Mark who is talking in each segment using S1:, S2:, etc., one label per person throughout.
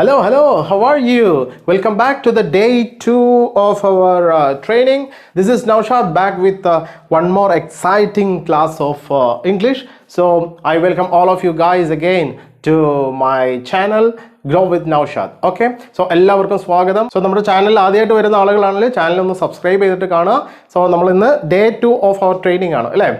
S1: Hello, hello, how are you? Welcome back to the day two of our uh, training. This is Naushad back with uh, one more exciting class of uh, English. So, I welcome all of you guys again to my channel grow with Naushad okay so എല്ലാവർക്കും സ്വാഗതം. So നമ്മുടെ ചാനലിൽ ആദ്യമായിട്ട് വരുന്ന ആളുകളാണെങ്കിൽ channel ഒന്ന് subscribe ചെയ്തിട്ട് കാണുക. സോ നമ്മൾ ഇന്ന് day two of our training ആണ് അല്ലേ?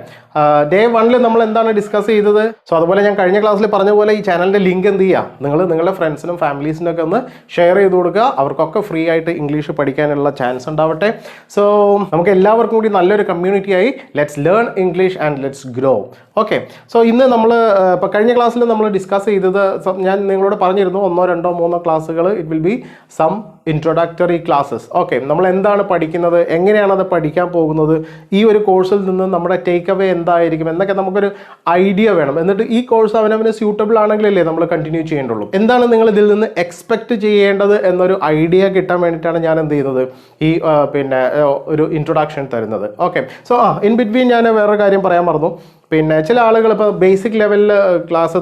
S1: ഡേ വണ്ണിൽ നമ്മൾ എന്താണ് ഡിസ്കസ് ചെയ്തത്? സോ അതുപോലെ ഞാൻ കഴിഞ്ഞ ക്ലാസ്സിൽ പറഞ്ഞ പോലെ ഈ ചാനലിന്റെ ലിങ്ക് എന്ത് ചെയ്യുക നിങ്ങൾ നിങ്ങളുടെ ഫ്രണ്ട്സിനും ഫാമിലീസിനും ഒക്കെ ഒന്ന് ഷെയർ ചെയ്ത് കൊടുക്കുക. അവർക്കൊക്കെ ഫ്രീ ആയിട്ട് ഇംഗ്ലീഷ് പഠിക്കാനുള്ള ചാൻസ് ഉണ്ടാവട്ടെ. സോ നമുക്ക് എല്ലാവർക്കും കൂടി നല്ലൊരു കമ്മ്യൂണിറ്റി ആയി. Let's learn English and let's grow okay so ഇന്ന് നമ്മൾ ഇപ്പോൾ കഴിഞ്ഞ ക്ലാസ്സിൽ നമ്മൾ ഡിസ്കസ് ചെയ്തത് ഞാൻ നിങ്ങളോട് പറഞ്ഞിരുന്നു ഒന്നോ രണ്ടോ മൂന്നോ ക്ലാസ്സുകൾ it will be some introductory classes okay നമ്മൾ എന്താണ് പഠിക്കുന്നത്? എങ്ങനെയാണ് അത് പഠിക്കാൻ പോകുന്നത്? ഈ ഒരു കോഴ്സിൽ നിന്ന് നമ്മുടെ ടേക്ക് അവേ എന്തായിരിക്കും? എന്നൊക്കെ നമുക്കൊരു ഐഡിയ വേണം. എന്നിട്ട് ഈ കോഴ്സ് അവനവന് സ്യൂട്ടബിൾ ആണെങ്കിലല്ലേ നമ്മൾ കണ്ടിന്യൂ ചെയ്യേണ്ടുള്ളൂ. എന്താണ് നിങ്ങൾ ഇതിൽ നിന്ന് എക്സ്പെക്ട് ചെയ്യേണ്ടത് എന്നൊരു ഐഡിയ കിട്ടാൻ വേണ്ടിയിട്ടാണ് ഞാൻ എന്ത് ചെയ്യുന്നത്? ഈ പിന്നെ ഒരു ഇൻട്രൊഡക്ഷൻ തരുന്നത്. ഓക്കെ സോ ആ ഇൻ ബിറ്റ്വീൻ ഞാൻ വേറെ കാര്യം പറയാൻ മറന്നു. പിന്നെ ചില ആളുകൾ ഇപ്പോൾ ബേസിക് ലെവലിൽ ക്ലാസ്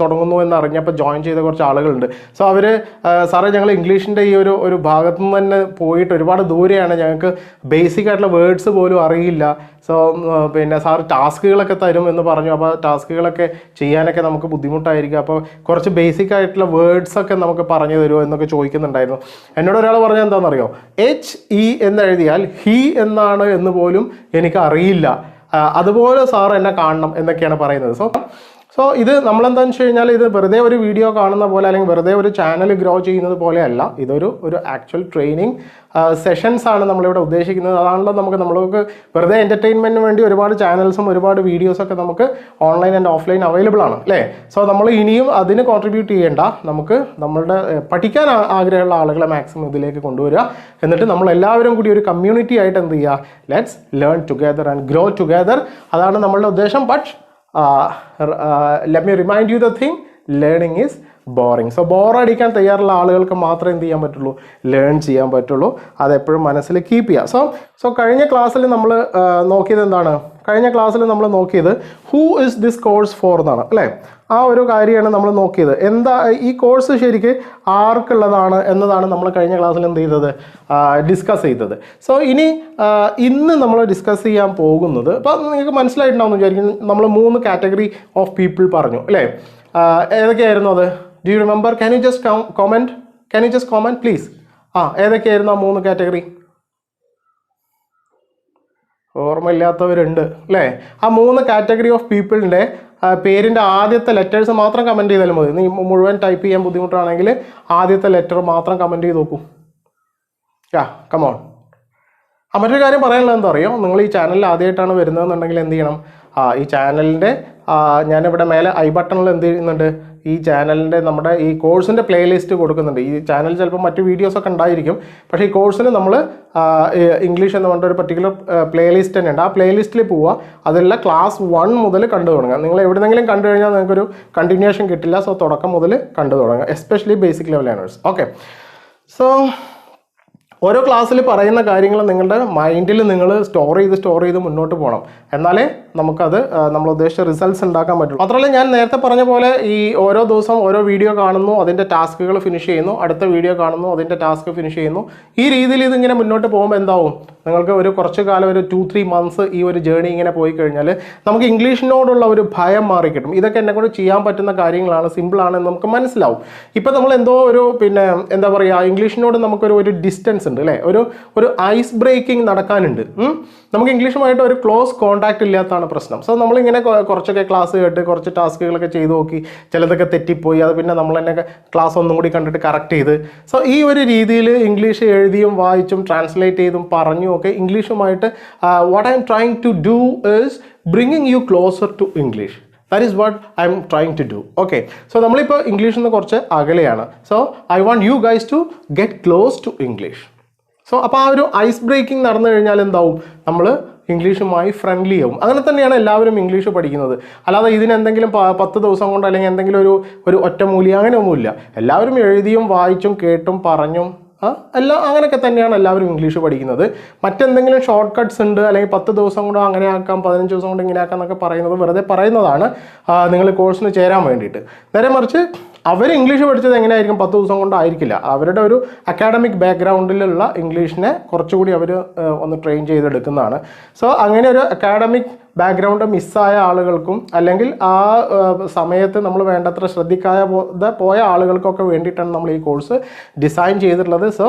S1: തുടങ്ങുന്നു എന്ന് അറിഞ്ഞപ്പോൾ ജോയിൻ ചെയ്ത കുറച്ച് ആളുകളുണ്ട്. സോ അവർ സാറേ ഞങ്ങൾ ഇംഗ്ലീഷിന്റെ ഈ ഒരു ഒരു ഭാഗത്തു നിന്ന് തന്നെ പോയിട്ട് ഒരുപാട് ദൂരെയാണ്. ഞങ്ങൾക്ക് ബേസിക് ആയിട്ടുള്ള വേർഡ്സ് പോലും അറിയില്ല. സോ പിന്നെ സാർ ടാസ്കുകളൊക്കെ തരും എന്ന് പറഞ്ഞു. അപ്പോൾ ടാസ്കുകളൊക്കെ ചെയ്യാനൊക്കെ നമുക്ക് ബുദ്ധിമുട്ടായിരിക്കും. അപ്പോൾ കുറച്ച് ബേസിക് ആയിട്ടുള്ള വേർഡ്സൊക്കെ നമുക്ക് പറഞ്ഞു തരുമോ എന്നൊക്കെ ചോദിക്കുന്നുണ്ടായിരുന്നു. എന്നോട് ഒരാൾ പറഞ്ഞാൽ എന്താണെന്നറിയോ? എച്ച് ഇ എന്നെഴുതിയാൽ ഹി എന്നാണ് എന്ന് പോലും എനിക്ക് അറിയില്ല. അതുപോലെ സാർ എന്നെ കാണണം എന്നൊക്കെയാണ് പറയുന്നത്. സോ സോ ഇത് നമ്മളെന്താണെന്ന് വെച്ച് കഴിഞ്ഞാൽ ഇത് വെറുതെ ഒരു വീഡിയോ കാണുന്ന പോലെ അല്ലെങ്കിൽ വെറുതെ ഒരു ചാനൽ ഗ്രോ ചെയ്യുന്നത് പോലെയല്ല. ഇതൊരു ഒരു ആക്ച്വൽ ട്രെയിനിങ് സെഷൻസ് ആണ് നമ്മളിവിടെ ഉദ്ദേശിക്കുന്നത്. അതാണല്ലോ നമുക്ക് നമ്മൾക്ക് വെറുതെ എന്റർടൈൻമെന്റിന് വേണ്ടി ഒരുപാട് ചാനൽസും ഒരുപാട് വീഡിയോസൊക്കെ നമുക്ക് ഓൺലൈൻ ആൻഡ് ഓഫ്ലൈൻ അവൈലബിൾ ആണ് അല്ലേ? സോ നമ്മൾ ഇനിയും അതിന് കോൺട്രിബ്യൂട്ട് ചെയ്യേണ്ട. നമുക്ക് നമ്മളുടെ പഠിക്കാൻ ആഗ്രഹമുള്ള ആളുകളെ മാക്സിമം ഇതിലേക്ക് കൊണ്ടുവരിക. എന്നിട്ട് നമ്മൾ എല്ലാവരും കൂടി ഒരു കമ്മ്യൂണിറ്റി ആയിട്ട് എന്ത് ചെയ്യുക? Let's learn together and grow together അതാണ് നമ്മളുടെ ഉദ്ദേശം. But let me remind you the thing learning is boring so bore അടിക്കാൻ തയ്യാറുള്ള ആളുകൾക്ക് മാത്രമേ എന്ത് ചെയ്യാൻ പറ്റുള്ളൂ? ലേൺ ചെയ്യാൻ പറ്റുള്ളൂ. അതെപ്പോഴും മനസ്സിൽ കീപ്പ് ചെയ്യുക സോ സോ കഴിഞ്ഞ ക്ലാസ്സിൽ നമ്മൾ നോക്കിയത് എന്താണ്? കഴിഞ്ഞ ക്ലാസ്സിൽ നമ്മൾ നോക്കിയത് who is this course for എന്നാണ് അല്ലേ? ആ ഒരു കാര്യമാണ് നമ്മൾ നോക്കിയത്. എന്താ ഈ കോഴ്സ് ശരിക്ക് ആർക്കുള്ളതാണ് എന്നതാണ് നമ്മൾ കഴിഞ്ഞ ക്ലാസ്സിൽ എന്ത് ചെയ്തത്? ഡിസ്കസ് ചെയ്തത്. സോ ഇനി ഇന്ന് നമ്മൾ ഡിസ്കസ് ചെയ്യാൻ പോകുന്നത് അപ്പോൾ നിങ്ങൾക്ക് മനസ്സിലായിട്ടുണ്ടാവും വിചാരിക്കും നമ്മൾ മൂന്ന് കാറ്റഗറി ഓഫ് പീപ്പിൾ പറഞ്ഞു അല്ലേ? ഏതൊക്കെയായിരുന്നു അത്? Do you remember can you just comment can you just comment please ആ ഏതൊക്കെയായിരുന്നു ആ മൂന്ന് കാറ്റഗറി ഓർമ്മയില്ലാത്തവരുണ്ട് അല്ലേ? ആ മൂന്ന് കാറ്റഗറി ഓഫ് പീപ്പിളിന്റെ പേരിന്റെ ആദ്യത്തെ ലെറ്റേഴ്സ് മാത്രം കമന്റ് ചെയ്താലും മതി. നീ മുഴുവൻ ടൈപ്പ് ചെയ്യാൻ ബുദ്ധിമുട്ടാണെങ്കിൽ ആദ്യത്തെ ലെറ്റർ മാത്രം കമന്റ് ചെയ്ത് നോക്കൂ. യാ കമോൺ ആ മറ്റൊരു കാര്യം പറയാനുള്ളത് എന്താ അറിയോ? നിങ്ങൾ ഈ ചാനലിൽ ആദ്യമായിട്ടാണ് വരുന്നതെന്നുണ്ടെങ്കിൽ എന്ത് ചെയ്യണം? ആ ഈ ചാനലിന്റെ ഞാനിവിടെ മേലെ ഐ ബട്ടണിൽ എന്ത് ചെയ്യുന്നുണ്ട്? ഈ ചാനലിന്റെ നമ്മുടെ ഈ കോഴ്സിന്റെ പ്ലേലിസ്റ്റ് കൊടുക്കുന്നുണ്ട്. ഈ ചാനൽ ചിലപ്പോൾ മറ്റു വീഡിയോസൊക്കെ ഉണ്ടായിരിക്കും. പക്ഷേ ഈ കോഴ്സിന് നമ്മൾ ഇംഗ്ലീഷ് എന്ന് പറഞ്ഞ ഒരു പർട്ടിക്കുലർ പ്ലേലിസ്റ്റ് തന്നെ ആ പ്ലേലിസ്റ്റിൽ പോവുക അതെല്ലാം ക്ലാസ് വൺ മുതൽ കണ്ടു തുടങ്ങുക. നിങ്ങൾ എവിടെന്നെങ്കിലും കണ്ടു കഴിഞ്ഞാൽ നിങ്ങൾക്കൊരു കണ്ടിന്യൂഷൻ കിട്ടില്ല. സോ തുടക്കം മുതൽ കണ്ടു തുടങ്ങുക. Especially basic level learners okay so ഓരോ ക്ലാസ്സിൽ പറയുന്ന കാര്യങ്ങൾ നിങ്ങളുടെ മൈൻഡിൽ നിങ്ങൾ സ്റ്റോർ ചെയ്ത് സ്റ്റോർ ചെയ്ത് മുന്നോട്ട് പോകണം എന്നാലേ നമുക്കത് നമ്മൾ ഉദ്ദേശിച്ച റിസൾട്ട്സ് ഉണ്ടാക്കാൻ പറ്റുള്ളൂ. മാത്രമല്ല ഞാൻ നേരത്തെ പറഞ്ഞ പോലെ ഈ ഓരോ ദിവസം ഓരോ വീഡിയോ കാണുന്നു അതിന്റെ ടാസ്കുകൾ ഫിനിഷ് ചെയ്യുന്നു അടുത്ത വീഡിയോ കാണുന്നു അതിന്റെ ടാസ്ക് ഫിനിഷ് ചെയ്യുന്നു. ഈ രീതിയിൽ ഇതിങ്ങനെ മുന്നോട്ട് പോകുമ്പോൾ എന്താവും? നിങ്ങൾക്ക് ഒരു കുറച്ച് കാലം ഒരു ടു ത്രീ മന്ത്സ് ഈ ഒരു ജേണി ഇങ്ങനെ പോയി കഴിഞ്ഞാൽ നമുക്ക് ഇംഗ്ലീഷിനോടുള്ള ഒരു ഭയം മാറി കിട്ടും. ഇതൊക്കെ എന്നെ കൊണ്ട് ചെയ്യാൻ പറ്റുന്ന കാര്യങ്ങളാണ് സിമ്പിളാണ് എന്ന് നമുക്ക് മനസ്സിലാവും. ഇപ്പം നമ്മൾ എന്തോ ഒരു പിന്നെ എന്താ പറയുക ഇംഗ്ലീഷിനോട് നമുക്കൊരു ഒരു ഡിസ്റ്റൻസ് ഉണ്ട് അല്ലേ? ഒരു ഒരു ഐസ് ബ്രേക്കിംഗ് നടക്കാനുണ്ട്. നമുക്ക് ഇംഗ്ലീഷുമായിട്ട് ഒരു ക്ലോസ് കോൺടാക്ട് ഇല്ലാത്തതാണ് പ്രശ്നം. സോ നമ്മളിങ്ങനെ കുറച്ചൊക്കെ ക്ലാസ് കേട്ട് കുറച്ച് ടാസ്കുകളൊക്കെ ചെയ്ത് നോക്കി ചിലതൊക്കെ തെറ്റിപ്പോയി. അത് പിന്നെ നമ്മൾ തന്നെ ക്ലാസ് ഒന്നും കൂടി കണ്ടിട്ട് കറക്റ്റ് ചെയ്ത്. സോ ഈ ഒരു രീതിയിൽ ഇംഗ്ലീഷ് എഴുതിയും വായിച്ചും ട്രാൻസ്ലേറ്റ് ചെയ്തും പറഞ്ഞും ഒക്കെ ഇംഗ്ലീഷുമായിട്ട് what I'm trying to do is bringing you closer to English that is what I'm trying to do okay so നമ്മളിപ്പോൾ ഇംഗ്ലീഷിൽ നിന്ന് കുറച്ച് അകലെയാണ്. So I want you guys to get close to English so അപ്പോൾ ആ ഒരു ice breaking നടന്നു കഴിഞ്ഞാൽ എന്താവും? നമ്മൾ ഇംഗ്ലീഷുമായി ഫ്രണ്ട്ലി ആവും. അങ്ങനെ തന്നെയാണ് എല്ലാവരും ഇംഗ്ലീഷ് പഠിക്കുന്നത്. അല്ലാതെ ഇതിനെന്തെങ്കിലും പത്ത് ദിവസം കൊണ്ട് അല്ലെങ്കിൽ എന്തെങ്കിലും ഒരു ഒരു ഒറ്റമൂലി അങ്ങനെയൊന്നുമില്ല. എല്ലാവരും എഴുതിയും വായിച്ചും കേട്ടും പറഞ്ഞും എല്ലാം അങ്ങനെയൊക്കെ തന്നെയാണ് എല്ലാവരും ഇംഗ്ലീഷ് പഠിക്കുന്നത്. മറ്റെന്തെങ്കിലും ഷോർട്ട് കട്ട്സ് ഉണ്ട് അല്ലെങ്കിൽ പത്ത് ദിവസം കൊണ്ട് അങ്ങനെ ആക്കാം പതിനഞ്ച് ദിവസം കൊണ്ട് ഇങ്ങനെ ആക്കാം എന്നൊക്കെ പറയുന്നത് വെറുതെ പറയുന്നതാണ് നിങ്ങൾ കോഴ്സിന് ചേരാൻ വേണ്ടിയിട്ട്. നേരെ മറിച്ച് അവർ ഇംഗ്ലീഷ് പഠിച്ചത് എങ്ങനെയായിരിക്കും? പത്ത് ദിവസം കൊണ്ടായിരിക്കില്ല അവരുടെ ഒരു അക്കാഡമിക് ബാക്ക്ഗ്രൗണ്ടിലുള്ള ഇംഗ്ലീഷിനെ കുറച്ചുകൂടി അവർ ഒന്ന് ട്രെയിൻ ചെയ്തെടുക്കുന്നതാണ്. സോ അങ്ങനെ ഒരു അക്കാഡമിക് ബാക്ക്ഗ്രൗണ്ട് മിസ്സായ ആളുകൾക്കും അല്ലെങ്കിൽ ആ സമയത്ത് നമ്മൾ വേണ്ടത്ര ശ്രദ്ധിക്കാതെ പോയ ആളുകൾക്കൊക്കെ വേണ്ടിയിട്ടാണ് നമ്മൾ ഈ കോഴ്സ് ഡിസൈൻ ചെയ്തിട്ടുള്ളത്. സോ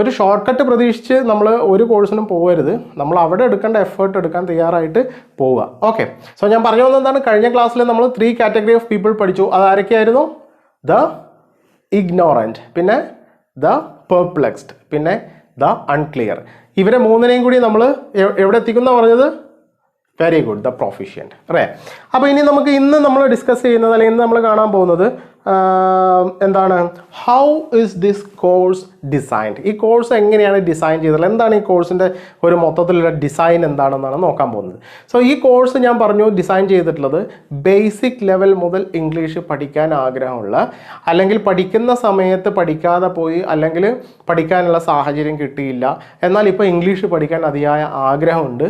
S1: ഒരു ഷോർട്ട് കട്ട് പ്രതീക്ഷിച്ച് നമ്മൾ ഒരു കോഴ്സിനും പോകരുത്. നമ്മൾ അവിടെ എടുക്കേണ്ട എഫേർട്ട് എടുക്കാൻ തയ്യാറായിട്ട് പോവുക. ഓക്കെ സോ ഞാൻ പറഞ്ഞു വന്നത് കഴിഞ്ഞ ക്ലാസ്സിൽ നമ്മൾ ത്രീ കാറ്റഗറി ഓഫ് പീപ്പിൾ പഠിച്ചു. അത് ആരൊക്കെയായിരുന്നു? ദ ഇഗ്നോറന്റ് പിന്നെ ദ പെർപ്ലെക്സ്ഡ്. പിന്നെ ദ അൺക്ലിയർ. ഇവരെ മൂന്നിനെയും കൂടി നമ്മൾ എവിടെ എത്തിക്കുന്ന പറഞ്ഞത്? വെരി ഗുഡ് ദ പ്രൊഫിഷ്യന്റ് അല്ലേ അപ്പോൾ ഇനി നമുക്ക് ഇന്ന് നമ്മൾ ഡിസ്കസ് ചെയ്യുന്നത് അല്ലെങ്കിൽ ഇന്ന് നമ്മൾ കാണാൻ പോകുന്നത് എന്താണ്? How is this course designed ഈ കോഴ്സ് എങ്ങനെയാണ് ഡിസൈൻ ചെയ്തത്? എന്താണ് ഈ കോഴ്സിന്റെ ഒരു മൊത്തത്തിലുള്ള ഡിസൈൻ എന്താണെന്നാണ് നോക്കാൻ പോകുന്നത്. സോ ഈ കോഴ്സ് ഞാൻ പറഞ്ഞു ഡിസൈൻ ചെയ്തിട്ടുള്ളത് ബേസിക് ലെവൽ മുതൽ ഇംഗ്ലീഷ് പഠിക്കാൻ ആഗ്രഹമുള്ള അല്ലെങ്കിൽ പഠിക്കുന്ന സമയത്ത് പഠിക്കാതെ പോയി അല്ലെങ്കിൽ പഠിക്കാനുള്ള സാഹചര്യം കിട്ടിയില്ല. എന്നാൽ ഇപ്പോൾ ഇംഗ്ലീഷ് പഠിക്കാൻ അതിയായ ആഗ്രഹമുണ്ട്.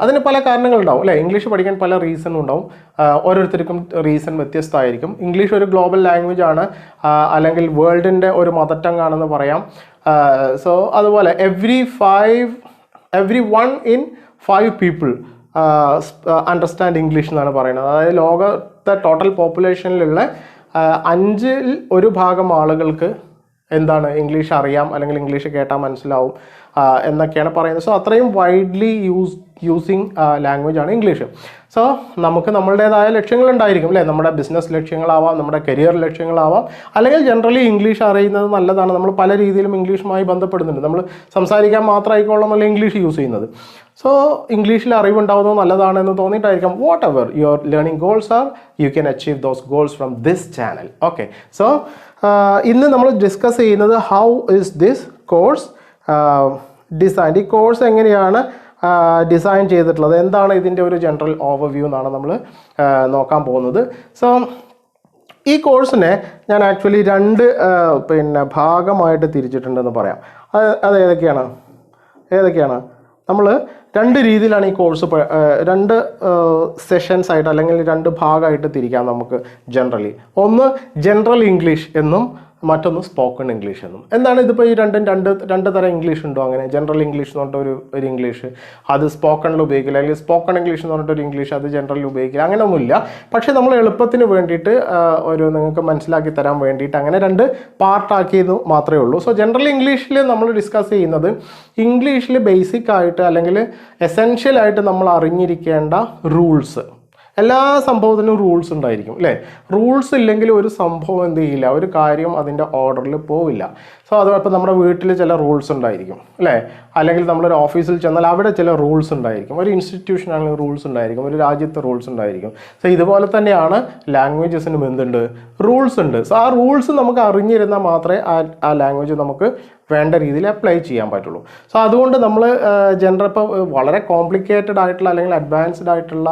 S1: അതിന് പല കാരണങ്ങളുണ്ടാവും അല്ലേ? ഇംഗ്ലീഷ് പഠിക്കാൻ പല റീസണും ഉണ്ടാവും. ഓരോരുത്തർക്കും റീസൺ വ്യത്യസ്തമായിരിക്കും. ഇംഗ്ലീഷ് ഒരു ഗ്ലോബൽ ലാംഗ്വേജ് ആണ്. അല്ലെങ്കിൽ വേൾഡിന്റെ ഒരു മദർ ടങ് ആണെന്ന് പറയാം സോ അതുപോലെ every five every one in five people understand English എന്നാണ് പറയുന്നത്. അതായത് ലോകത്തെ ടോട്ടൽ പോപ്പുലേഷനിലുള്ള അഞ്ചിൽ ഒരു ഭാഗം ആളുകൾക്ക് എന്താണ് ഇംഗ്ലീഷ് അറിയാം അല്ലെങ്കിൽ ഇംഗ്ലീഷ് കേട്ടാൽ മനസ്സിലാവും എന്നൊക്കെയാണ് പറയുന്നത്. സോ അത്രയും വൈഡ്ലി യൂസ് യൂസിങ് ലാംഗ്വേജ് ആണ് ഇംഗ്ലീഷ് സോ നമുക്ക് നമ്മളുടേതായ ലക്ഷ്യങ്ങളുണ്ടായിരിക്കും അല്ലേ? നമ്മുടെ ബിസിനസ് ലക്ഷ്യങ്ങളാവാം നമ്മുടെ കരിയർ ലക്ഷ്യങ്ങളാവാം. അല്ലെങ്കിൽ ജനറലി ഇംഗ്ലീഷ് അറിയുന്നത് നല്ലതാണ്. നമ്മൾ പല രീതിയിലും ഇംഗ്ലീഷുമായി ബന്ധപ്പെടുന്നുണ്ട്. നമ്മൾ സംസാരിക്കാൻ മാത്രമായിക്കോളാം നല്ല ഇംഗ്ലീഷ് യൂസ് ചെയ്യുന്നത്? സോ ഇംഗ്ലീഷിൽ അറിവുണ്ടാവുന്നത് നല്ലതാണെന്ന് തോന്നിയിട്ടായിരിക്കാം. Whatever your learning goals are you can achieve those goals from this channel okay so ഇന്ന് നമ്മൾ ഡിസ്കസ് ചെയ്യുന്നത് how is this course design ഈ കോഴ്സ് എങ്ങനെയാണ് ഡിസൈൻ ചെയ്തിട്ടുള്ളത്? എന്താണ് ഇതിന്റെ ഒരു ജനറൽ ഓവർവ്യൂ എന്നാണ് നമ്മൾ നോക്കാൻ പോകുന്നത്. സോ ഈ കോഴ്സിനെ ഞാൻ ആക്ച്വലി രണ്ട് പിന്നെ ഭാഗമായിട്ട് തിരിച്ചിട്ടുണ്ടെന്ന് പറയാം. അത് അത് ഏതൊക്കെയാണ്? ഏതൊക്കെയാണ്? നമ്മൾ രണ്ട് രീതിയിലാണ് ഈ കോഴ്സ് രണ്ട് സെഷൻസ് ആയിട്ട് അല്ലെങ്കിൽ രണ്ട് ഭാഗമായിട്ട് തിരിക്കാം നമുക്ക് ജനറലി ഒന്ന് ജനറൽ ഇംഗ്ലീഷ് എന്നും മറ്റൊന്ന് സ്പോക്കൺ ഇംഗ്ലീഷ് എന്നും. എന്താണ് ഇതിപ്പോൾ ഈ രണ്ടും രണ്ട് രണ്ട് തരം ഇംഗ്ലീഷ് ഉണ്ടോ? അങ്ങനെ ജനറൽ ഇംഗ്ലീഷ് എന്ന് പറഞ്ഞിട്ട് ഒരു ഒരു ഇംഗ്ലീഷ് അത് സ്പോക്കണിൽ ഉപയോഗിക്കില്ല. അല്ലെങ്കിൽ സ്പോക്കൺ ഇംഗ്ലീഷ് എന്ന് പറഞ്ഞിട്ട് ഒരു ഇംഗ്ലീഷ് അത് ജനറലിൽ ഉപയോഗിക്കില്ല. അങ്ങനെയൊന്നുമില്ല. പക്ഷേ നമ്മൾ എളുപ്പത്തിന് വേണ്ടിയിട്ട് ഒരു നിങ്ങൾക്ക് മനസ്സിലാക്കി തരാൻ വേണ്ടിയിട്ട് അങ്ങനെ രണ്ട് പാർട്ടാക്കിയത് മാത്രമേ ഉള്ളൂ. സോ ജനറൽ ഇംഗ്ലീഷിൽ നമ്മൾ ഡിസ്കസ് ചെയ്യുന്നത് ഇംഗ്ലീഷിൽ ബേസിക് ആയിട്ട് അല്ലെങ്കിൽ എസെൻഷ്യലായിട്ട് നമ്മൾ അറിഞ്ഞിരിക്കേണ്ട റൂൾസ് എല്ലാ സംഭവത്തിനും റൂൾസ് ഉണ്ടായിരിക്കും അല്ലേ? റൂൾസ് ഇല്ലെങ്കിൽ ഒരു സംഭവം എന്ത് ചെയ്യില്ല ഒരു കാര്യം അതിന്റെ ഓർഡറിൽ പോവില്ല. സോ അതോടൊപ്പം നമ്മുടെ വീട്ടിൽ ചില റൂൾസ് ഉണ്ടായിരിക്കും അല്ലേ? അല്ലെങ്കിൽ നമ്മളൊരു ഓഫീസിൽ ചെന്നാൽ അവിടെ ചില റൂൾസ് ഉണ്ടായിരിക്കും. ഒരു ഇൻസ്റ്റിറ്റ്യൂഷനാണെങ്കിൽ റൂൾസ് ഉണ്ടായിരിക്കും ഒരു രാജ്യത്തെ റൂൾസ് ഉണ്ടായിരിക്കും. സോ ഇതുപോലെ തന്നെയാണ് ലാംഗ്വേജസിനും എന്തുണ്ട്? റൂൾസ് ഉണ്ട്. സോ ആ റൂൾസ് നമുക്ക് അറിഞ്ഞിരുന്നാൽ മാത്രമേ ആ ആ ലാംഗ്വേജ് നമുക്ക് വേണ്ട രീതിയിൽ അപ്ലൈ ചെയ്യാൻ പറ്റുള്ളൂ. സോ അതുകൊണ്ട് നമ്മൾ ജനറൽ ഇപ്പോൾ വളരെ കോംപ്ലിക്കേറ്റഡ് ആയിട്ടുള്ള അല്ലെങ്കിൽ അഡ്വാൻസ്ഡ് ആയിട്ടുള്ള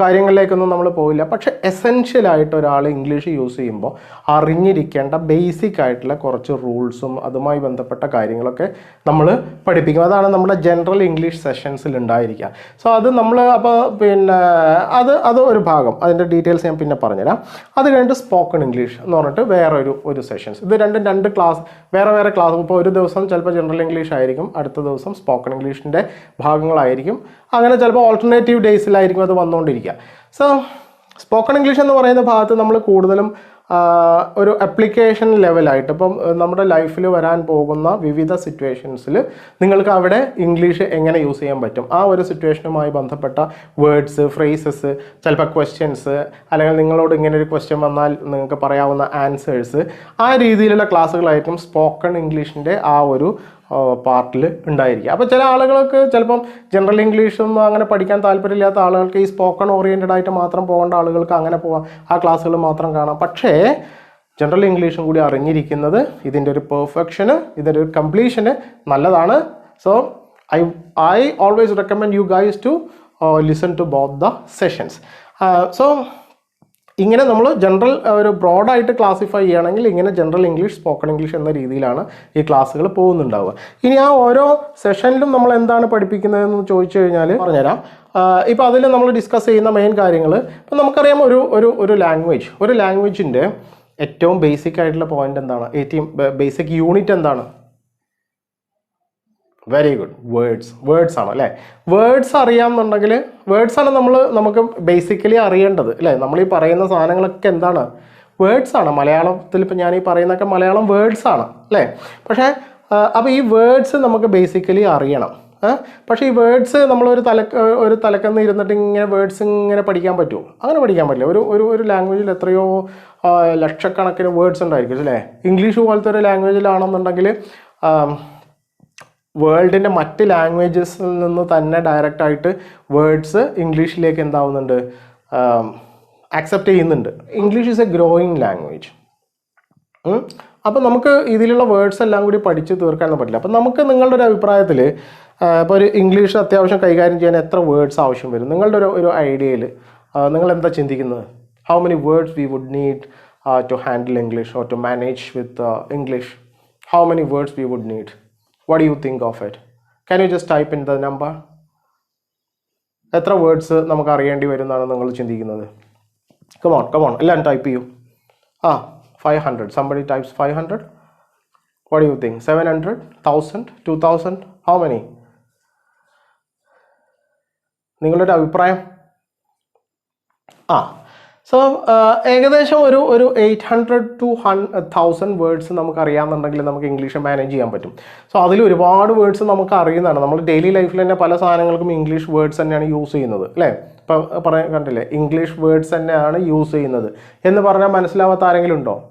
S1: കാര്യങ്ങളിലേക്കൊന്നും നമ്മൾ പോയില്ല പക്ഷേ എസെൻഷ്യലായിട്ട് ഒരാൾ ഇംഗ്ലീഷ് യൂസ് ചെയ്യുമ്പോൾ അറിഞ്ഞിരിക്കേണ്ട ബേസിക് ആയിട്ടുള്ള കുറച്ച് റൂൾസും അതുമായി ബന്ധപ്പെട്ട കാര്യങ്ങളൊക്കെ നമ്മൾ പഠിപ്പിക്കും. അതാണ് നമ്മുടെ ജനറൽ ഇംഗ്ലീഷ് സെഷൻസിൽ ഉണ്ടായിരിക്കുക സോ അത് നമ്മൾ അപ്പോൾ പിന്നെ അത് അത് ഒരു ഭാഗം. അതിന്റെ ഡീറ്റെയിൽസ് ഞാൻ പിന്നെ പറഞ്ഞുതരാം. അത് കഴിഞ്ഞിട്ട് സ്പോക്കൺ ഇംഗ്ലീഷ് എന്ന് പറഞ്ഞിട്ട് വേറെ ഒരു ഒരു സെഷൻസ് ഇത് രണ്ടും രണ്ട് ക്ലാസ് വേറെ വേറെ ക്ലാസ് ഇപ്പോൾ ഒരു ദിവസം ചിലപ്പോൾ ജനറൽ ഇംഗ്ലീഷ് ആയിരിക്കും. അടുത്ത ദിവസം സ്പോക്കൺ ഇംഗ്ലീഷിന്റെ ഭാഗങ്ങളായിരിക്കും. അങ്ങനെ ചിലപ്പോൾ ഓൾട്ടർനേറ്റീവ് ഡേയ്സിലായിരിക്കും അത് വന്നുകൊണ്ടിരിക്കുക സോ സ്പോക്കൺ ഇംഗ്ലീഷ് എന്ന് പറയുന്ന ഭാഗത്ത് നമ്മൾ കൂടുതലും ഒരു അപ്ലിക്കേഷൻ ലെവലായിട്ട് ഇപ്പം നമ്മുടെ ലൈഫിൽ വരാൻ പോകുന്ന വിവിധ സിറ്റുവേഷൻസിൽ നിങ്ങൾക്ക് അവിടെ ഇംഗ്ലീഷ് എങ്ങനെ യൂസ് ചെയ്യാൻ പറ്റും? ആ ഒരു സിറ്റുവേഷനുമായി ബന്ധപ്പെട്ട വേർഡ്സ് ഫ്രേസസ് ചിലപ്പോൾ ക്വസ്റ്റ്യൻസ് അല്ലെങ്കിൽ നിങ്ങളോട് ഇങ്ങനെ ഒരു ക്വസ്റ്റ്യൻ വന്നാൽ നിങ്ങൾക്ക് പറയാവുന്ന ആൻസേഴ്സ് ആ രീതിയിലുള്ള ക്ലാസ്സുകളായിരിക്കും സ്പോക്കൺ ഇംഗ്ലീഷിന്റെ ആ ഒരു പാർട്ടിൽ ഉണ്ടായിരിക്കുക. അപ്പോൾ ചില ആളുകൾക്ക് ചിലപ്പം ജനറൽ ഇംഗ്ലീഷൊന്നും അങ്ങനെ പഠിക്കാൻ താല്പര്യമില്ലാത്ത ആളുകൾക്ക് ഈ സ്പോക്കൺ ഓറിയന്റഡ് ആയിട്ട് മാത്രം പോകേണ്ട ആളുകൾക്ക് അങ്ങനെ പോവാം. ആ ക്ലാസ്സുകൾ മാത്രം കാണാം. പക്ഷേ ജനറൽ ഇംഗ്ലീഷും കൂടി അറിഞ്ഞിരിക്കുന്നത് ഇതിന്റെ ഒരു പെർഫെക്ഷന് ഇതിന്റെ ഒരു കംപ്ലീഷന് നല്ലതാണ്. So I I always recommend you guys to listen to both the sessions so ഇങ്ങനെ നമ്മൾ ജനറൽ ഒരു ബ്രോഡായിട്ട് ക്ലാസിഫൈ ചെയ്യുകയാണെങ്കിൽ ഇങ്ങനെ ജനറൽ ഇംഗ്ലീഷ് സ്പോക്കൺ ഇംഗ്ലീഷ് എന്ന രീതിയിലാണ് ഈ ക്ലാസ്സുകൾ പോകുന്നുണ്ടാവുക. ഇനി ആ ഓരോ സെഷനിലും നമ്മൾ എന്താണ് പഠിപ്പിക്കുന്നതെന്ന് ചോദിച്ചു കഴിഞ്ഞാൽ പറഞ്ഞുതരാം. ഇപ്പോൾ അതിൽ നമ്മൾ ഡിസ്കസ് ചെയ്യുന്ന മെയിൻ കാര്യങ്ങൾ ഇപ്പം നമുക്കറിയാം ഒരു ഒരു ഒരു ലാംഗ്വേജ് ഒരു ലാംഗ്വേജിന്റെ ഏറ്റവും ബേസിക് ആയിട്ടുള്ള പോയിന്റ് എന്താണ്? ഏറ്റവും ബേസിക് യൂണിറ്റ് എന്താണ്? വെരി ഗുഡ് വേർഡ്സ് വേർഡ്സ് ആണ് അല്ലേ? വേർഡ്സ് അറിയാമെന്നുണ്ടെങ്കിൽ വേർഡ്സ് ആണ് നമ്മൾ നമുക്ക് ബേസിക്കലി അറിയേണ്ടത് അല്ലേ? നമ്മൾ ഈ പറയുന്ന സാധനങ്ങളൊക്കെ എന്താണ്? വേർഡ്സ് ആണ്. മലയാളത്തിൽ ഇപ്പം ഞാൻ ഈ പറയുന്നതൊക്കെ മലയാളം വേർഡ്സ് ആണ് അല്ലേ? പക്ഷേ അപ്പോൾ ഈ വേർഡ്സ് നമുക്ക് ബേസിക്കലി അറിയണം പക്ഷേ ഈ വേർഡ്സ് നമ്മളൊരു തല ഒരു തലക്കെന്ന് ഇരുന്നിട്ട് ഇങ്ങനെ വേർഡ്സ് ഇങ്ങനെ പഠിക്കാൻ പറ്റുമോ? അങ്ങനെ പഠിക്കാൻ പറ്റില്ല. ഒരു ഒരു ഒരു ലാംഗ്വേജിൽ എത്രയോ ലക്ഷക്കണക്കിന് വേർഡ്സ് ഉണ്ടായിരിക്കും അല്ലേ? ഇംഗ്ലീഷ് പോലത്തെ ഒരു ലാംഗ്വേജിലാണെന്നുണ്ടെങ്കിൽ വേൾഡിന്റെ മറ്റ് ലാംഗ്വേജസിൽ നിന്ന് തന്നെ ഡയറക്റ്റായിട്ട് വേർഡ്സ് ഇംഗ്ലീഷിലേക്ക് എന്താവുന്നുണ്ട്? ആക്സെപ്റ്റ് ചെയ്യുന്നുണ്ട്. English is a growing language അപ്പോൾ നമുക്ക് ഇതിലുള്ള വേർഡ്സ് എല്ലാം കൂടി പഠിച്ച് തീർക്കാനൊന്നും പറ്റില്ല. അപ്പോൾ നമുക്ക് നിങ്ങളുടെ ഒരു അഭിപ്രായത്തിൽ ഇപ്പോൾ ഒരു ഇംഗ്ലീഷ് അത്യാവശ്യം കൈകാര്യം ചെയ്യാൻ എത്ര വേർഡ്സ് ആവശ്യം വരും? നിങ്ങളുടെ ഒരു ഒരു ഐഡിയയിൽ നിങ്ങൾ എന്താ ചിന്തിക്കുന്നത്? How many words we would need to handle English or to manage with English how many words we would need what do you think of it can you just type in the number എത്ര words നമുക്ക് അറിയേണ്ടി വരുന്നതാണ് നിങ്ങൾ ചിന്തിക്കുന്നത്? Come on come on എല്ലാം type ചെയ്യൂ. ആ five hundred somebody types five hundred what you think seven hundred thousand two thousand how many നിങ്ങളുടെ അഭിപ്രായം? ആ സോ ഏകദേശം ഒരു ഒരു eight hundred two ഹൺ thousand words നമുക്ക് അറിയാമെന്നുണ്ടെങ്കിൽ നമുക്ക് ഇംഗ്ലീഷ് മാനേജ് ചെയ്യാൻ പറ്റും. സോ അതിൽ ഒരുപാട് വേർഡ്സ് നമുക്ക് അറിയുന്നതാണ്. നമ്മൾ ഡെയിലി ലൈഫിൽ തന്നെ പല സാധനങ്ങൾക്കും ഇംഗ്ലീഷ് വേർഡ്സ് തന്നെയാണ് യൂസ് ചെയ്യുന്നത് അല്ലേ? ഇപ്പം പറയാൻ കണ്ടില്ലേ? ഇംഗ്ലീഷ് വേർഡ്സ് തന്നെയാണ് യൂസ് ചെയ്യുന്നത്. എന്ന് പറഞ്ഞാൽ മനസ്സിലാവാത്ത ആരെങ്കിലും ഉണ്ടോ?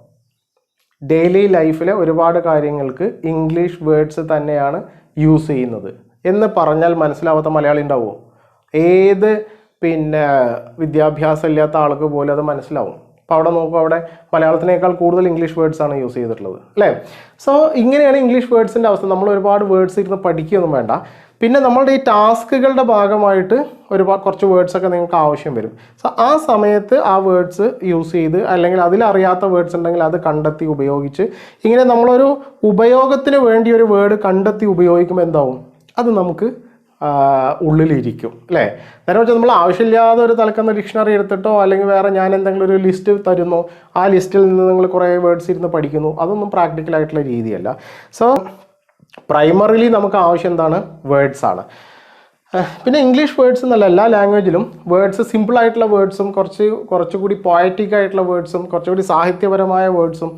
S1: ഡെയിലി ലൈഫിലെ ഒരുപാട് കാര്യങ്ങൾക്ക് ഇംഗ്ലീഷ് വേർഡ്സ് തന്നെയാണ് യൂസ് ചെയ്യുന്നത്. എന്ന് പറഞ്ഞാൽ മനസ്സിലാവാത്ത മലയാളി ഉണ്ടാവുമോ ഏത് പിന്നെ വിദ്യാഭ്യാസം ഇല്ലാത്ത ആൾക്ക് പോലും അത് മനസ്സിലാവും. അപ്പോൾ അവിടെ നോക്കുമ്പോൾ അവിടെ മലയാളത്തിനേക്കാൾ കൂടുതൽ ഇംഗ്ലീഷ് വേർഡ്സ് ആണ് യൂസ് ചെയ്തിട്ടുള്ളത് അല്ലേ? സോ ഇങ്ങനെയാണ് ഇംഗ്ലീഷ് വേർഡ്സിന്റെ അവസ്ഥ. നമ്മൾ ഒരുപാട് വേർഡ്സ് ഇരുന്ന് പഠിക്കുകയൊന്നും വേണ്ട. പിന്നെ നമ്മളുടെ ഈ ടാസ്കുകളുടെ ഭാഗമായിട്ട് ഒരുപാട് കുറച്ച് വേർഡ്സ് ഒക്കെ നിങ്ങൾക്ക് ആവശ്യം വരും. സോ ആ സമയത്ത് ആ വേർഡ്സ് യൂസ് ചെയ്ത് അല്ലെങ്കിൽ അതിലറിയാത്ത വേർഡ്സ് ഉണ്ടെങ്കിൽ അത് കണ്ടെത്തി ഉപയോഗിച്ച് ഇങ്ങനെ നമ്മളൊരു ഉപയോഗത്തിന് വേണ്ടി ഒരു വേർഡ് കണ്ടെത്തി ഉപയോഗിക്കുമ്പോൾ എന്താവും? അത് നമുക്ക് ഉള്ളിലിരിക്കും അല്ലേ? നേരെ വെച്ചാൽ നമ്മൾ ആവശ്യമില്ലാതെ ഒരു തലക്കുന്ന ഡിക്ഷണറി എടുത്തിട്ടോ അല്ലെങ്കിൽ വേറെ ഞാൻ എന്തെങ്കിലും ഒരു ലിസ്റ്റ് തരുന്നു ആ ലിസ്റ്റിൽ നിന്ന് നിങ്ങൾ കുറേ വേർഡ്സ് ഇരുന്ന് പഠിക്കുന്നു അതൊന്നും പ്രാക്ടിക്കൽ ആയിട്ടുള്ള രീതിയല്ല. സോ പ്രൈമറിലി നമുക്ക് ആവശ്യം എന്താണ്? വേർഡ്സ് ആണ്. പിന്നെ ഇംഗ്ലീഷ് വേർഡ്സ് എന്നല്ല എല്ലാ ലാംഗ്വേജിലും വേർഡ്സ് സിമ്പിൾ ആയിട്ടുള്ള വേർഡ്സും കുറച്ച് കുറച്ചുകൂടി പോയറ്റിക് ആയിട്ടുള്ള വേർഡ്സും കുറച്ചുകൂടി സാഹിത്യപരമായ വേർഡ്സും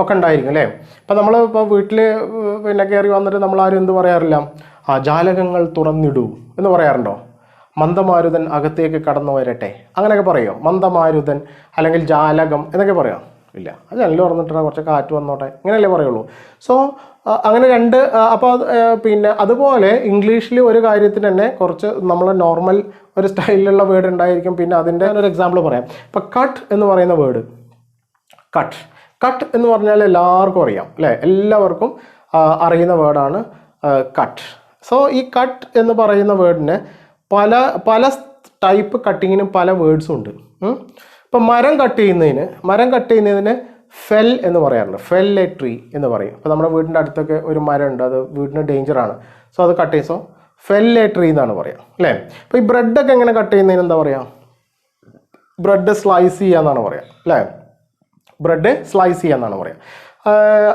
S1: ഒക്കെ ഉണ്ടായിരിക്കും അല്ലേ? അപ്പോൾ നമ്മൾ ഇപ്പോൾ വീട്ടിൽ പിന്നെ കയറി വന്നിട്ട് നമ്മൾ എന്ത് പറയാറില്ല? ആ ജാലകങ്ങൾ തുറന്നിടൂ എന്ന് പറയാറുണ്ടോ? മന്ദമാരുതൻ അകത്തേക്ക് കടന്നു വരട്ടെ. അങ്ങനെയൊക്കെ പറയുമോ മന്ദമാരുതൻ അല്ലെങ്കിൽ ജാലകം എന്നൊക്കെ പറയാം? ഇല്ല. അത് ജനൽ തുറന്നിട്ടാണ് കുറച്ച് കാറ്റ് വന്നോട്ടെ. ഇങ്ങനെയല്ലേ പറയുള്ളൂ. സോ അങ്ങനെ രണ്ട് അപ്പോൾ പിന്നെ അതുപോലെ ഇംഗ്ലീഷിൽ ഒരു കാര്യത്തിന് തന്നെ കുറച്ച് നമ്മൾ നോർമൽ ഒരു സ്റ്റൈലിലുള്ള വേർഡ് ഉണ്ടായിരിക്കും. പിന്നെ അതിന്റെ ഒരു എക്സാമ്പിൾ പറയാം. ഇപ്പം കട്ട് എന്ന് പറയുന്ന വേർഡ്. കട്ട് കട്ട് എന്ന് പറഞ്ഞാൽ എല്ലാവർക്കും അറിയാം അല്ലേ? എല്ലാവർക്കും അറിയുന്ന വേർഡാണ് കട്ട് സോ ഈ കട്ട് എന്ന് പറയുന്ന വേർഡിന് പല പല ടൈപ്പ് കട്ടിങ്ങിനും പല വേർഡ്സും ഉണ്ട്. ഇപ്പം മരം കട്ട് ചെയ്യുന്നതിന് മരം കട്ട് ചെയ്യുന്നതിന് ഫെൽ എന്ന് പറയാറുണ്ട്. ഫെൽ എ ട്രീ എന്ന് പറയും. അപ്പോൾ നമ്മുടെ വീടിന്റെ അടുത്തൊക്കെ ഒരു മരം ഉണ്ട്. അത് വീടിന് ഡേഞ്ചറാണ് സോ അത് കട്ട് ചെയ്യും. സോ ഫെൽ എ ട്രീ എന്നാണ് പറയുക അല്ലേ? അപ്പോൾ ഈ ബ്രെഡൊക്കെ എങ്ങനെ കട്ട് ചെയ്യുന്നതിന് എന്താ പറയുക ബ്രെഡ് സ്ലൈസ് ചെയ്യുക എന്നാണ് പറയുക അല്ലേ? ബ്രെഡ് സ്ലൈസ് ചെയ്യുക എന്നാണ് പറയുക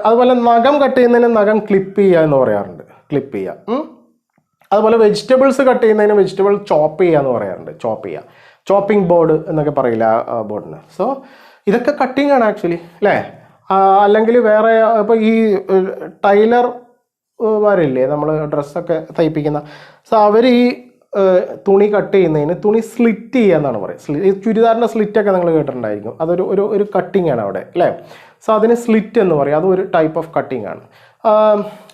S1: അതുപോലെ നഖം കട്ട് ചെയ്യുന്നതിന് നഖം ക്ലിപ്പ് ചെയ്യുക എന്ന് പറയാറുണ്ട്. ക്ലിപ്പ് ചെയ്യുക. അതുപോലെ വെജിറ്റബിൾസ് കട്ട് ചെയ്യുന്നതിന് വെജിറ്റബിൾ ചോപ്പ് ചെയ്യുക എന്ന് പറയാറുണ്ട്. ചോപ്പ് ചെയ്യുക. ചോപ്പിംഗ് ബോർഡ് എന്നൊക്കെ പറയില്ല ആ ബോർഡിന് സോ ഇതൊക്കെ കട്ടിംഗ് ആണ് ആക്ച്വലി അല്ലേ അല്ലെങ്കിൽ വേറെ ഇപ്പോൾ ഈ ടൈലർ വരില്ലേ നമ്മൾ ഡ്രസ്സൊക്കെ തയ്പ്പിക്കുന്ന. സോ അവർ ഈ തുണി കട്ട് ചെയ്യുന്നതിന് തുണി സ്ലിറ്റ് ചെയ്യുക എന്നാണ് പറയുക. സ്ലി ചുരിദാറിന്റെ സ്ലിറ്റൊക്കെ നിങ്ങൾ കേട്ടിട്ടുണ്ടായിരിക്കും. അതൊരു ഒരു ഒരു കട്ടിങ് ആണ് അവിടെ അല്ലേ സോ അതിന് സ്ലിറ്റ് എന്ന് പറയും. അതൊരു ടൈപ്പ് ഓഫ് കട്ടിംഗ് ആണ്.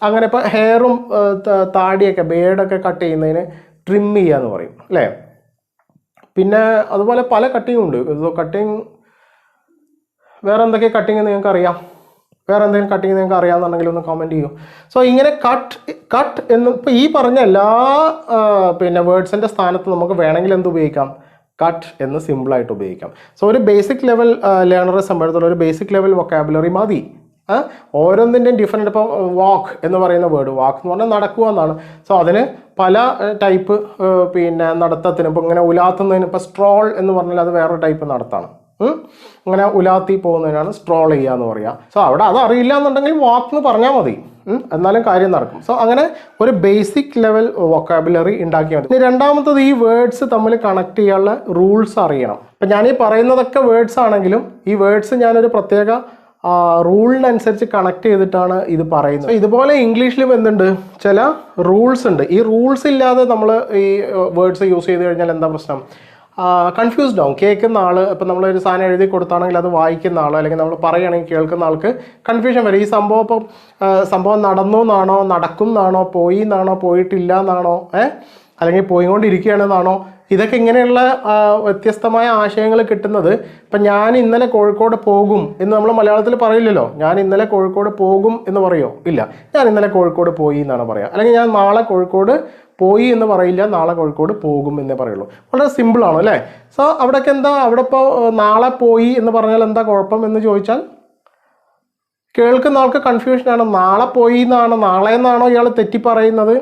S1: അങ്ങനെ ഇപ്പോൾ ഹെയറും താടിയൊക്കെ ബേഡൊക്കെ കട്ട് ചെയ്യുന്നതിന് ട്രിം ചെയ്യുക എന്ന് പറയും അല്ലേ? പിന്നെ അതുപോലെ പല കട്ടിങ്ങും ഉണ്ട്. കട്ടിങ് വേറെ എന്തൊക്കെ കട്ടിങ് നിങ്ങൾക്ക് അറിയാം? വേറെ എന്തെങ്കിലും കട്ടിങ് നിങ്ങൾക്ക് അറിയാമെന്നുണ്ടെങ്കിൽ ഒന്ന് കമന്റ് ചെയ്യൂ. സോ ഇങ്ങനെ കട്ട് കട്ട് എന്ന് ഇപ്പോൾ ഈ പറഞ്ഞ എല്ലാ പിന്നെ വേർഡ്സിന്റെ സ്ഥാനത്ത് നമുക്ക് വേണമെങ്കിൽ എന്ത് ഉപയോഗിക്കാം? കട്ട് എന്ന് സിമ്പിളായിട്ട് ഉപയോഗിക്കാം. സോ ഒരു ബേസിക് ലെവൽ ലേണറെ സംബന്ധിച്ചിടത്തോളം ഒരു ബേസിക് ലെവൽ വൊക്കാബുലറി മതി. ഓരോന്നിന്റെയും ഡിഫറെന്റ് ഇപ്പോൾ വാക്ക് എന്ന് പറയുന്ന വേർഡ് വാക്ക് എന്ന് പറഞ്ഞാൽ നടക്കുക എന്നാണ്. സോ അതിന് പല ടൈപ്പ് പിന്നെ നടത്തത്തിന് ഇപ്പോൾ ഇങ്ങനെ ഉലാത്തുന്നതിന് ഇപ്പോൾ സ്ട്രോൾ എന്ന് പറഞ്ഞാൽ അത് വേറൊരു ടൈപ്പ് നടത്താണ്. ഇങ്ങനെ ഉലാത്തി പോകുന്നതിനാണ് സ്ട്രോൾ ചെയ്യുക എന്ന് പറയുക. സോ അവിടെ അത് അറിയില്ല എന്നുണ്ടെങ്കിൽ വാക്ക് എന്ന് പറഞ്ഞാൽ മതി. എന്നാലും കാര്യം നടക്കും. സോ അങ്ങനെ ഒരു ബേസിക് ലെവൽ വൊക്കാബുലറി ഉണ്ടാക്കിയാൽ മതി. രണ്ടാമത്തത് ഈ വേർഡ്സ് തമ്മിൽ കണക്ട് ചെയ്യാനുള്ള റൂൾസ് അറിയണം. ഇപ്പം ഞാൻ ഈ പറയുന്നതൊക്കെ വേർഡ്സ് ആണെങ്കിലും ഈ വേർഡ്സ് ഞാനൊരു പ്രത്യേക റൂളിനനുസരിച്ച് കണക്ട് ചെയ്തിട്ടാണ് ഇത് പറയുന്നത്. ഇതുപോലെ ഇംഗ്ലീഷിലും എന്തുണ്ട്? ചില റൂൾസ് ഉണ്ട്. ഈ റൂൾസ് ഇല്ലാതെ നമ്മൾ ഈ വേർഡ്സ് യൂസ് ചെയ്ത് കഴിഞ്ഞാൽ എന്താ പ്രശ്നം? കൺഫ്യൂസ്ഡ് ആവും. കേൾക്കുന്ന ആൾ ഇപ്പം നമ്മളൊരു സാധനം എഴുതി കൊടുത്താണെങ്കിൽ അത് വായിക്കുന്ന ആൾ അല്ലെങ്കിൽ നമ്മൾ പറയുകയാണെങ്കിൽ കേൾക്കുന്ന ആൾക്ക് കൺഫ്യൂഷൻ വരും. ഈ സംഭവം ഇപ്പം സംഭവം നടന്നു എന്നാണോ നടക്കും പോയി എന്നാണോ പോയിട്ടില്ല എന്നാണോ ഏഹ് അല്ലെങ്കിൽ പോയിക്കൊണ്ടിരിക്കുകയാണെന്നാണോ? ഇതൊക്കെ ഇങ്ങനെയുള്ള വ്യത്യസ്തമായ ആശയങ്ങൾ കിട്ടുന്നത്. ഇപ്പം ഞാൻ ഇന്നലെ കോഴിക്കോട് പോകും എന്ന് നമ്മൾ മലയാളത്തിൽ പറയില്ലല്ലോ. ഞാൻ ഇന്നലെ കോഴിക്കോട് പോകും എന്ന് പറയോ? ഇല്ല. ഞാൻ ഇന്നലെ കോഴിക്കോട് പോയി എന്നാണ് പറയുക അല്ലെങ്കിൽ ഞാൻ നാളെ കോഴിക്കോട് പോയി എന്ന് പറയില്ല. നാളെ കോഴിക്കോട് പോകും എന്നേ പറയുള്ളൂ. വളരെ സിമ്പിളാണ് അല്ലേ? സോ അവിടെയൊക്കെ എന്താ? അവിടെ ഇപ്പോൾ നാളെ പോയി എന്ന് പറഞ്ഞാൽ എന്താ കുഴപ്പം എന്ന് ചോദിച്ചാൽ കേൾക്കുന്ന ആൾക്ക് കൺഫ്യൂഷനാണ് നാളെ പോയി എന്നാണ് നാളെ എന്നാണോ ഇയാൾ തെറ്റി പറയുന്നത്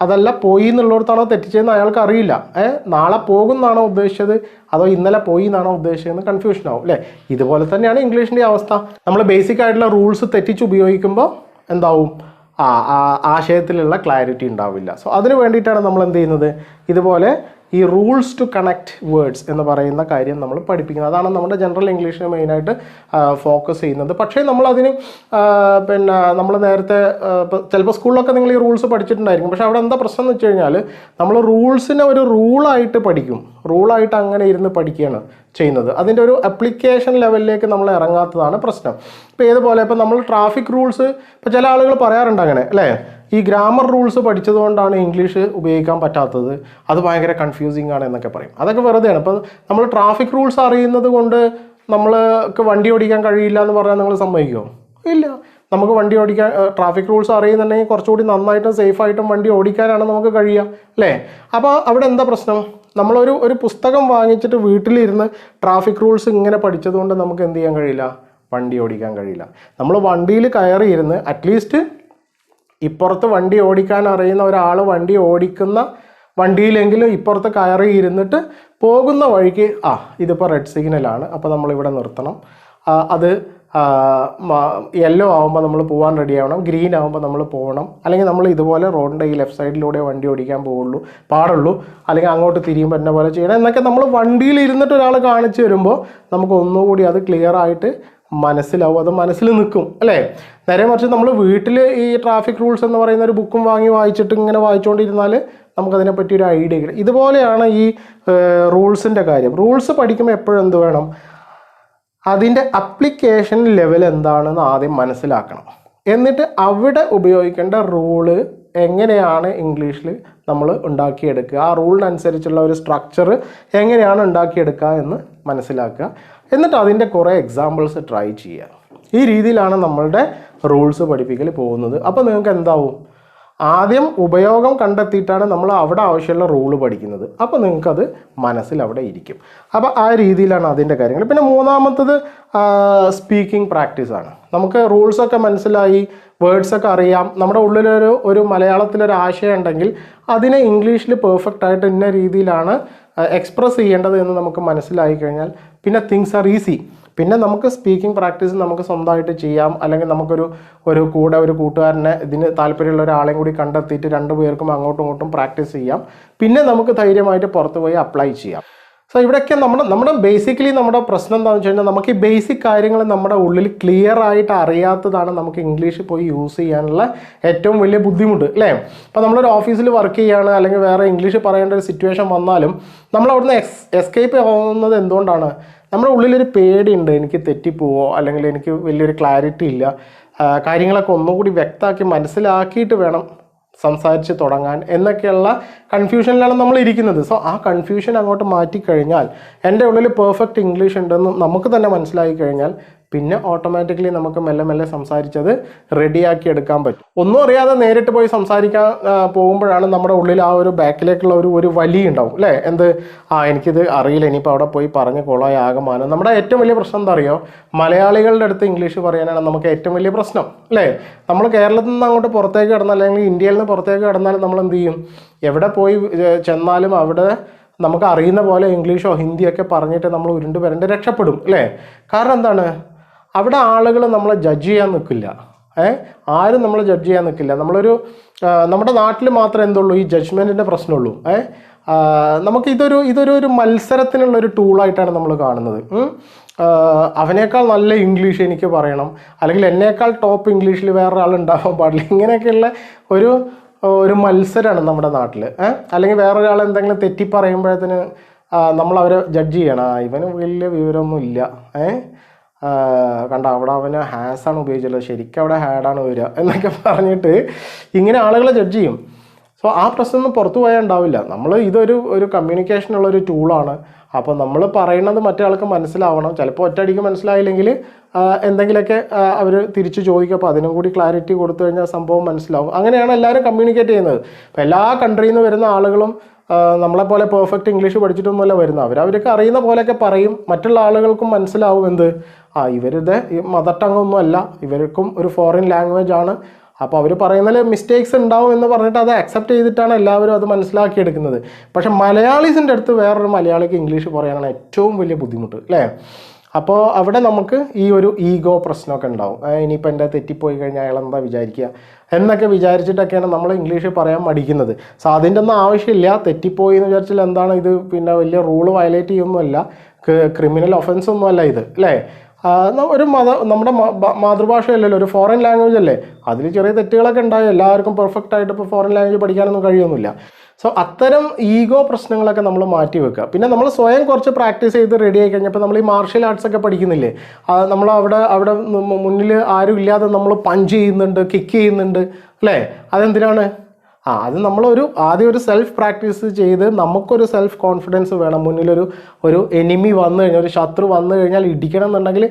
S1: അതല്ല പോയി എന്നുള്ളിടത്താണോ തെറ്റിച്ചതെന്ന് അയാൾക്ക് അറിയില്ല ഏ? നാളെ പോകുന്നാണോ ഉദ്ദേശിച്ചത്? അതോ ഇന്നലെ പോയി എന്നാണോ ഉദ്ദേശിച്ചതെന്ന് കൺഫ്യൂഷൻ ആവും അല്ലേ ഇതുപോലെ തന്നെയാണ് ഇംഗ്ലീഷിന്റെ അവസ്ഥ. നമ്മൾ ബേസിക് ആയിട്ടുള്ള റൂൾസ് തെറ്റിച്ച് ഉപയോഗിക്കുമ്പോൾ എന്താവും? ആ ആശയത്തിലുള്ള ക്ലാരിറ്റി ഉണ്ടാവില്ല. സോ അതിന് വേണ്ടിയിട്ടാണ് നമ്മൾ എന്ത് ചെയ്യുന്നത്? ഇതുപോലെ ഈ റൂൾസ് ടു കണക്ട് വേർഡ്സ് എന്ന് പറയുന്ന കാര്യം നമ്മൾ പഠിപ്പിക്കുന്നത്. അതാണ് നമ്മുടെ ജനറൽ ഇംഗ്ലീഷിന് മെയിനായിട്ട് ഫോക്കസ് ചെയ്യുന്നത്. പക്ഷേ നമ്മളതിന് പിന്നെ നമ്മൾ നേരത്തെ ചിലപ്പോൾ സ്കൂളിലൊക്കെ നിങ്ങൾ ഈ റൂൾസ് പഠിച്ചിട്ടുണ്ടായിരിക്കും. പക്ഷേ അവിടെ എന്താ പ്രശ്നം എന്ന് വെച്ച് കഴിഞ്ഞാൽ നമ്മൾ റൂൾസിനെ ഒരു റൂളായിട്ട് പഠിക്കും. റൂളായിട്ട് അങ്ങനെ ഇരുന്ന് പഠിക്കുകയാണ് ചെയ്യുന്നത്. അതിന്റെ ഒരു അപ്ലിക്കേഷൻ ലെവലിലേക്ക് നമ്മൾ ഇറങ്ങാത്തതാണ് പ്രശ്നം. ഇപ്പോൾ ഏതുപോലെ ഇപ്പോൾ നമ്മൾ ട്രാഫിക് റൂൾസ് ഇപ്പോൾ ചില ആളുകൾ പറയാറുണ്ട് അങ്ങനെ അല്ലേ? ഈ ഗ്രാമർ റൂൾസ് പഠിച്ചതുകൊണ്ടാണ് ഇംഗ്ലീഷ് ഉപയോഗിക്കാൻ പറ്റാത്തത്. അത് ഭയങ്കര കൺഫ്യൂസിങ് ആണ് എന്നൊക്കെ പറയും. അതൊക്കെ വെറുതെയാണ്. ഇപ്പം നമ്മൾ ട്രാഫിക് റൂൾസ് അറിയുന്നത് കൊണ്ട് നമ്മൾക്ക് വണ്ടി ഓടിക്കാൻ കഴിയില്ല എന്ന് പറഞ്ഞാൽ നിങ്ങൾ സമ്മതിക്കുമോ ഇല്ല. നമുക്ക് വണ്ടി ഓടിക്കാൻ ട്രാഫിക് റൂൾസ് അറിയുന്നുണ്ടെങ്കിൽ കുറച്ചുകൂടി നന്നായിട്ടും സേഫായിട്ടും വണ്ടി ഓടിക്കാനാണ് നമുക്ക് കഴിയുക അല്ലേ? അപ്പോൾ അവിടെ എന്താ പ്രശ്നം? നമ്മളൊരു ഒരു പുസ്തകം വാങ്ങിച്ചിട്ട് വീട്ടിലിരുന്ന് ട്രാഫിക് റൂൾസ് ഇങ്ങനെ പഠിച്ചതുകൊണ്ട് നമുക്ക് എന്ത് ചെയ്യാൻ കഴിയില്ല? വണ്ടി ഓടിക്കാൻ കഴിയില്ല. നമ്മൾ വണ്ടിയിൽ കയറിയിരുന്ന് അറ്റ്ലീസ്റ്റ് ഇപ്പുറത്ത് വണ്ടി ഓടിക്കാൻ അറിയുന്ന ഒരാൾ വണ്ടി ഓടിക്കുന്ന വണ്ടിയിലെങ്കിലും ഇപ്പുറത്ത് കയറി ഇരുന്നിട്ട് പോകുന്ന വഴിക്ക് ആ ഇതിപ്പോൾ റെഡ് സിഗ്നലാണ് അപ്പോൾ നമ്മളിവിടെ നിർത്തണം. അത് യെല്ലോ ആകുമ്പോൾ നമ്മൾ പോകാൻ റെഡി ആവണം. ഗ്രീൻ ആകുമ്പോൾ നമ്മൾ പോകണം അല്ലെങ്കിൽ നമ്മൾ ഇതുപോലെ റോഡിന്റെ ഈ ലെഫ്റ്റ് സൈഡിലൂടെ വണ്ടി ഓടിക്കാൻ പോകുള്ളൂ പാടുള്ളൂ. അല്ലെങ്കിൽ അങ്ങോട്ട് തിരിയുമ്പോൾ എന്നെ പോലെ ചെയ്യണം. എന്നൊക്കെ നമ്മൾ വണ്ടിയിൽ ഇരുന്നിട്ട് ഒരാൾ കാണിച്ചു വരുമ്പോൾ നമുക്ക് ഒന്നുകൂടി അത് ക്ലിയർ ആയിട്ട് മനസ്സിലാവും. അത് മനസ്സിൽ നിൽക്കും അല്ലേ? നേരെ മറിച്ച് നമ്മൾ വീട്ടിൽ ഈ ട്രാഫിക് റൂൾസ് എന്ന് പറയുന്ന ഒരു ബുക്കും വാങ്ങി വായിച്ചിട്ട് ഇങ്ങനെ വായിച്ചുകൊണ്ടിരുന്നാൽ നമുക്കതിനെ പറ്റി ഒരു ഐഡിയ കിട്ടും. ഇതുപോലെയാണ് ഈ റൂൾസിന്റെ കാര്യം. റൂൾസ് പഠിക്കുമ്പോൾ എപ്പോഴും എന്ത് വേണം? അതിന്റെ അപ്ലിക്കേഷൻ ലെവൽ എന്താണെന്ന് ആദ്യം മനസ്സിലാക്കണം. എന്നിട്ട് അവിടെ ഉപയോഗിക്കേണ്ട റൂൾ എങ്ങനെയാണ് ഇംഗ്ലീഷിൽ നമ്മൾ ഉണ്ടാക്കിയെടുക്കുക? ആ റൂളിനനുസരിച്ചുള്ള ഒരു സ്ട്രക്ചർ എങ്ങനെയാണ് ഉണ്ടാക്കിയെടുക്കുക എന്ന് മനസ്സിലാക്കുക. എന്നിട്ട് അതിന്റെ കുറേ എക്സാമ്പിൾസ് ട്രൈ ചെയ്യുക. ഈ രീതിയിലാണ് നമ്മളുടെ റൂൾസ് പഠിപ്പിക്കൽ പോകുന്നത്. അപ്പോൾ നിങ്ങൾക്ക് എന്താവും? ആദ്യം ഉപയോഗം കണ്ടെത്തിയിട്ടാണ് നമ്മൾ അവിടെ ആവശ്യമുള്ള റൂൾ പഠിക്കുന്നത്. അപ്പോൾ നിങ്ങൾക്കത് മനസ്സിൽ അവിടെ ഇരിക്കും. അപ്പോൾ ആ രീതിയിലാണ് അതിന്റെ കാര്യങ്ങൾ. പിന്നെ മൂന്നാമത്തത് സ്പീക്കിംഗ് പ്രാക്ടീസാണ് നമുക്ക് റൂൾസൊക്കെ മനസ്സിലായി വേർഡ്സൊക്കെ അറിയാം. നമ്മുടെ ഉള്ളിലൊരു ഒരു മലയാളത്തിലൊരു ആശയം ഉണ്ടെങ്കിൽ അതിനെ ഇംഗ്ലീഷിൽ പെർഫെക്റ്റ് ആയിട്ട് ഇന്ന രീതിയിലാണ് എക്സ്പ്രസ് ചെയ്യേണ്ടത് എന്ന് നമുക്ക് മനസ്സിലായി കഴിഞ്ഞാൽ പിന്നെ തിങ്സ് ആർ ഈസി പിന്നെ നമുക്ക് സ്പീക്കിംഗ് പ്രാക്ടീസ് നമുക്ക് സ്വന്തമായിട്ട് ചെയ്യാം. അല്ലെങ്കിൽ നമുക്കൊരു ഒരു കൂടെ ഒരു കൂട്ടുകാരനെ ഇതിന് താല്പര്യമുള്ള ഒരാളെയും കൂടി കണ്ടെത്തിയിട്ട് രണ്ടു പേർക്കും അങ്ങോട്ടും ഇങ്ങോട്ടും പ്രാക്ടീസ് ചെയ്യാം. പിന്നെ നമുക്ക് ധൈര്യമായിട്ട് പുറത്ത് പോയി അപ്ലൈ ചെയ്യാം. സോ ഇവിടെയൊക്കെ നമ്മുടെ നമ്മുടെ ബേസിക്കലി നമ്മുടെ പ്രശ്നം എന്താണെന്ന് വെച്ച് കഴിഞ്ഞാൽ നമുക്ക് ഈ ബേസിക് കാര്യങ്ങൾ നമ്മുടെ ഉള്ളിൽ ക്ലിയർ ആയിട്ട് അറിയാത്തതാണ് നമുക്ക് ഇംഗ്ലീഷ് പോയി യൂസ് ചെയ്യാനുള്ള ഏറ്റവും വലിയ ബുദ്ധിമുട്ട് അല്ലേ? അപ്പോൾ നമ്മളൊരു ഓഫീസിൽ വർക്ക് ചെയ്യുകയാണ് അല്ലെങ്കിൽ വേറെ ഇംഗ്ലീഷ് പറയേണ്ട ഒരു സിറ്റുവേഷൻ വന്നാലും നമ്മൾ അവിടുന്ന് എക്സ് എസ്കേപ്പ് ആവുന്നത് എന്തുകൊണ്ടാണ്? നമ്മുടെ ഉള്ളിലൊരു പേടിയുണ്ട് എനിക്ക് തെറ്റിപ്പോവോ? അല്ലെങ്കിൽ എനിക്ക് വലിയൊരു ക്ലാരിറ്റി ഇല്ല. കാര്യങ്ങളൊക്കെ ഒന്നുകൂടി വ്യക്തമാക്കി മനസ്സിലാക്കിയിട്ട് വേണം സംസാരിച്ച് തുടങ്ങാൻ എന്നൊക്കെയുള്ള കൺഫ്യൂഷനിലാണ് നമ്മൾ ഇരിക്കുന്നത്. സോ ആ കൺഫ്യൂഷൻ അങ്ങോട്ട് മാറ്റിക്കഴിഞ്ഞാൽ എന്റെ ഉള്ളിൽ പെർഫെക്റ്റ് ഇംഗ്ലീഷ് ഉണ്ടെന്ന് നമുക്ക് തന്നെ മനസ്സിലാക്കി കഴിഞ്ഞാൽ പിന്നെ ഓട്ടോമാറ്റിക്കലി നമുക്ക് മെല്ലെ മെല്ലെ സംസാരിച്ചത് റെഡിയാക്കി എടുക്കാൻ പറ്റും. ഒന്നും അറിയാതെ നേരിട്ട് പോയി സംസാരിക്കാൻ പോകുമ്പോഴാണ് നമ്മുടെ ഉള്ളിൽ ആ ഒരു ബാക്കിലേക്കുള്ള ഒരു ഒരു വലി ഉണ്ടാവും അല്ലേ? എന്ത്? ആ എനിക്കിത് അറിയില്ല ഇനിയിപ്പോൾ അവിടെ പോയി പറഞ്ഞ് കൊളായി ആകമാനം നമ്മുടെ ഏറ്റവും വലിയ പ്രശ്നം എന്താ അറിയോ? മലയാളികളുടെ അടുത്ത് ഇംഗ്ലീഷ് പറയാനാണ് നമുക്ക് ഏറ്റവും വലിയ പ്രശ്നം അല്ലേ? നമ്മൾ കേരളത്തിൽ നിന്ന് അങ്ങോട്ട് പുറത്തേക്ക് കിടന്നാൽ അല്ലെങ്കിൽ ഇന്ത്യയിൽ നിന്ന് പുറത്തേക്ക് കിടന്നാലും നമ്മൾ എന്ത് ചെയ്യും? എവിടെ പോയി ചെന്നാലും അവിടെ നമുക്ക് അറിയുന്ന പോലെ ഇംഗ്ലീഷോ ഹിന്ദിയൊക്കെ പറഞ്ഞിട്ട് നമ്മൾ ഉരുണ്ട് വരേണ്ട രക്ഷപ്പെടും അല്ലേ? കാരണം എന്താണ്? അവിടെ ആളുകൾ നമ്മളെ ജഡ്ജ് ചെയ്യാൻ നിൽക്കില്ല. ഏ? ആരും നമ്മളെ ജഡ്ജ് ചെയ്യാൻ നിൽക്കില്ല. നമ്മളൊരു നമ്മുടെ നാട്ടിൽ മാത്രമേ എന്തുള്ളൂ? ഈ ജഡ്ജ്മെന്റിന്റെ പ്രശ്നമുള്ളൂ. ഏ? നമുക്ക് ഇതൊരു ഇതൊരു ഒരു മത്സരത്തിനുള്ള ഒരു ടൂളായിട്ടാണ് നമ്മൾ കാണുന്നത്. അവനേക്കാൾ നല്ല ഇംഗ്ലീഷ് എനിക്ക് പറയണം. അല്ലെങ്കിൽ എന്നേക്കാൾ ടോപ്പ് ഇംഗ്ലീഷിൽ വേറൊരാൾ ഉണ്ടാവാൻ പാടില്ല. ഇങ്ങനെയൊക്കെയുള്ള ഒരു ഒരു മത്സരമാണ് നമ്മുടെ നാട്ടിൽ. അല്ലെങ്കിൽ വേറൊരാൾ എന്തെങ്കിലും തെറ്റി പറയുമ്പോഴത്തേന് നമ്മൾ അവരെ ജഡ്ജ് ചെയ്യണം ഇവന് വലിയ വിവരമൊന്നും ഇല്ല ഏഹ് കണ്ട അവിടെ അവന് ഹാസാണ് ഉപയോഗിച്ചല്ലോ ശരിക്കും അവിടെ ഹാഡാണ് വരിക എന്നൊക്കെ പറഞ്ഞിട്ട് ഇങ്ങനെ ആളുകളെ ജഡ്ജ് ചെയ്യും. സോ ആ പ്രശ്നമൊന്നും പുറത്തു പോയാൽ ഉണ്ടാവില്ല. നമ്മൾ ഇതൊരു ഒരു കമ്മ്യൂണിക്കേഷനുള്ള ഒരു ടൂളാണ് അപ്പോൾ നമ്മൾ പറയുന്നത് മറ്റേ ആൾക്ക് മനസ്സിലാവണം. ചിലപ്പോൾ ഒറ്റയടിക്ക് മനസ്സിലായില്ലെങ്കിൽ എന്തെങ്കിലുമൊക്കെ അവർ തിരിച്ച് ചോദിക്കും. അപ്പോൾ അതിനും കൂടി ക്ലാരിറ്റി കൊടുത്തു കഴിഞ്ഞാൽ സംഭവം മനസ്സിലാവും. അങ്ങനെയാണ് എല്ലാവരും കമ്മ്യൂണിക്കേറ്റ് ചെയ്യുന്നത്. ഇപ്പോൾ എല്ലാ കൺട്രിയിൽ നിന്ന് വരുന്ന ആളുകളും നമ്മളെ നമ്മളെപ്പോലെ പെർഫെക്റ്റ് ഇംഗ്ലീഷ് പഠിച്ചിട്ടൊന്നുമല്ല വരുന്നത്. അവർ അവരൊക്കെ അറിയുന്ന പോലെയൊക്കെ പറയും. മറ്റുള്ള ആളുകൾക്കും മനസ്സിലാവും എന്ത്? ആ ഇവരുടെ മദർ ടങ് ഒന്നും അല്ല ഇവർക്കും ഒരു ഫോറിൻ ലാംഗ്വേജ് ആണ്. അപ്പോൾ അവർ പറയുന്നതിൽ മിസ്റ്റേക്സ് ഉണ്ടാവും എന്ന് പറഞ്ഞിട്ട് അത് അക്സെപ്റ്റ് ചെയ്തിട്ടാണ് എല്ലാവരും അത് മനസ്സിലാക്കിയെടുക്കുന്നത്. പക്ഷെ മലയാളീസിന്റെ അടുത്ത് വേറൊരു മലയാളിക്ക് ഇംഗ്ലീഷ് പറയാനാണ് ഏറ്റവും വലിയ ബുദ്ധിമുട്ട് അല്ലേ? അപ്പോൾ അവിടെ നമുക്ക് ഈ ഒരു ഈഗോ പ്രശ്നമൊക്കെ ഉണ്ടാവും. ഇനിയിപ്പോൾ എന്റെ തെറ്റിപ്പോയി കഴിഞ്ഞാൽ അയാൾ എന്താ വിചാരിക്കുക? എന്നൊക്കെ വിചാരിച്ചിട്ടൊക്കെയാണ് നമ്മൾ ഇംഗ്ലീഷ് പറയാൻ മടിക്കുന്നത്. സോ അതിന്റെ ഒന്നും ആവശ്യമില്ല. തെറ്റിപ്പോയി എന്ന് വിചാരിച്ചാൽ എന്താണ് ഇത്? പിന്നെ വലിയ റൂൾ വയലേറ്റ് ചെയ്യൊന്നുമല്ല ക്രിമിനൽ ഒഫൻസ് ഒന്നുമല്ല ഇത് അല്ലേ? ഒരു മത നമ്മുടെ മാതൃഭാഷയല്ലല്ലോ ഒരു ഫോറിൻ ലാംഗ്വേജ് അല്ലേ? അതിൽ ചെറിയ തെറ്റുകളൊക്കെ ഉണ്ടായി. എല്ലാവർക്കും പെർഫെക്റ്റ് ആയിട്ട് ഇപ്പോൾ ഫോറിൻ ലാംഗ്വേജ് പഠിക്കാനൊന്നും കഴിയൊന്നുമില്ല സോ അത്തരം ഈഗോ പ്രശ്നങ്ങളൊക്കെ നമ്മൾ മാറ്റി വെക്കുക. പിന്നെ നമ്മൾ സ്വയം കുറച്ച് പ്രാക്ടീസ് ചെയ്ത് റെഡി ആയി കഴിഞ്ഞപ്പോൾ നമ്മൾ ഈ മാർഷ്യൽ ആർട്സ് ഒക്കെ പഠിക്കുന്നില്ലേ? നമ്മൾ അവിടെ അവിടെ മുന്നിൽ ആരും ഇല്ലാതെ നമ്മൾ പഞ്ച് ചെയ്യുന്നുണ്ട് കിക്ക് ചെയ്യുന്നുണ്ട് അല്ലേ? അതെന്തിനാണ്? ആ അത് നമ്മളൊരു ആദ്യം ഒരു സെൽഫ് പ്രാക്ടീസ് ചെയ്ത് നമുക്കൊരു സെൽഫ് കോൺഫിഡൻസ് വേണം. മുന്നിലൊരു ഒരു എനിമി വന്നു കഴിഞ്ഞാൽ ഒരു ശത്രു വന്നു കഴിഞ്ഞാൽ ഇടിക്കണം എന്നുണ്ടെങ്കിൽ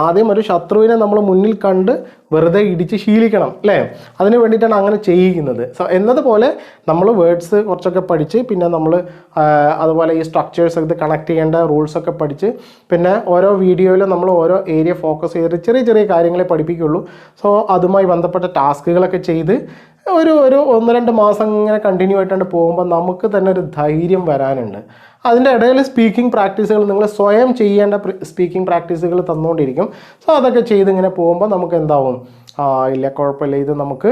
S1: ആദ്യം ഒരു ശത്രുവിനെ നമ്മൾ മുന്നിൽ കണ്ട് വെറുതെ ഇടിച്ച് ശീലിക്കണം അല്ലേ? അതിന് വേണ്ടിയിട്ടാണ് അങ്ങനെ ചെയ്യിക്കുന്നത്. സോ എന്നതുപോലെ നമ്മൾ വേർഡ്സ് കുറച്ചൊക്കെ പഠിച്ച് പിന്നെ നമ്മൾ അതുപോലെ ഈ സ്ട്രക്ചേഴ്സ് ഒക്കെ കണക്ട് ചെയ്യേണ്ട റൂൾസൊക്കെ പഠിച്ച് പിന്നെ ഓരോ വീഡിയോയിലും നമ്മൾ ഓരോ ഏരിയ ഫോക്കസ് ചെയ്തിട്ട് ചെറിയ ചെറിയ കാര്യങ്ങളെ പഠിപ്പിക്കുള്ളൂ സോ അതുമായി ബന്ധപ്പെട്ട ടാസ്കുകളൊക്കെ ചെയ്ത് ഒരു ഒരു ഒന്ന് രണ്ട് മാസം ഇങ്ങനെ കണ്ടിന്യൂ ആയിട്ടാണ് പോകുമ്പോൾ നമുക്ക് തന്നെ ഒരു ധൈര്യം വരാനുണ്ട്. അതിന്റെ ഇടയിൽ സ്പീക്കിംഗ് പ്രാക്ടീസുകൾ നിങ്ങൾ സ്വയം ചെയ്യേണ്ട സ്പീക്കിംഗ് പ്രാക്ടീസുകൾ തന്നുകൊണ്ടിരിക്കും. സോ അതൊക്കെ ചെയ്ത് ഇങ്ങനെ പോകുമ്പോൾ നമുക്ക് എന്താവും? ഇല്ല കുഴപ്പമില്ല. ഇത് നമുക്ക്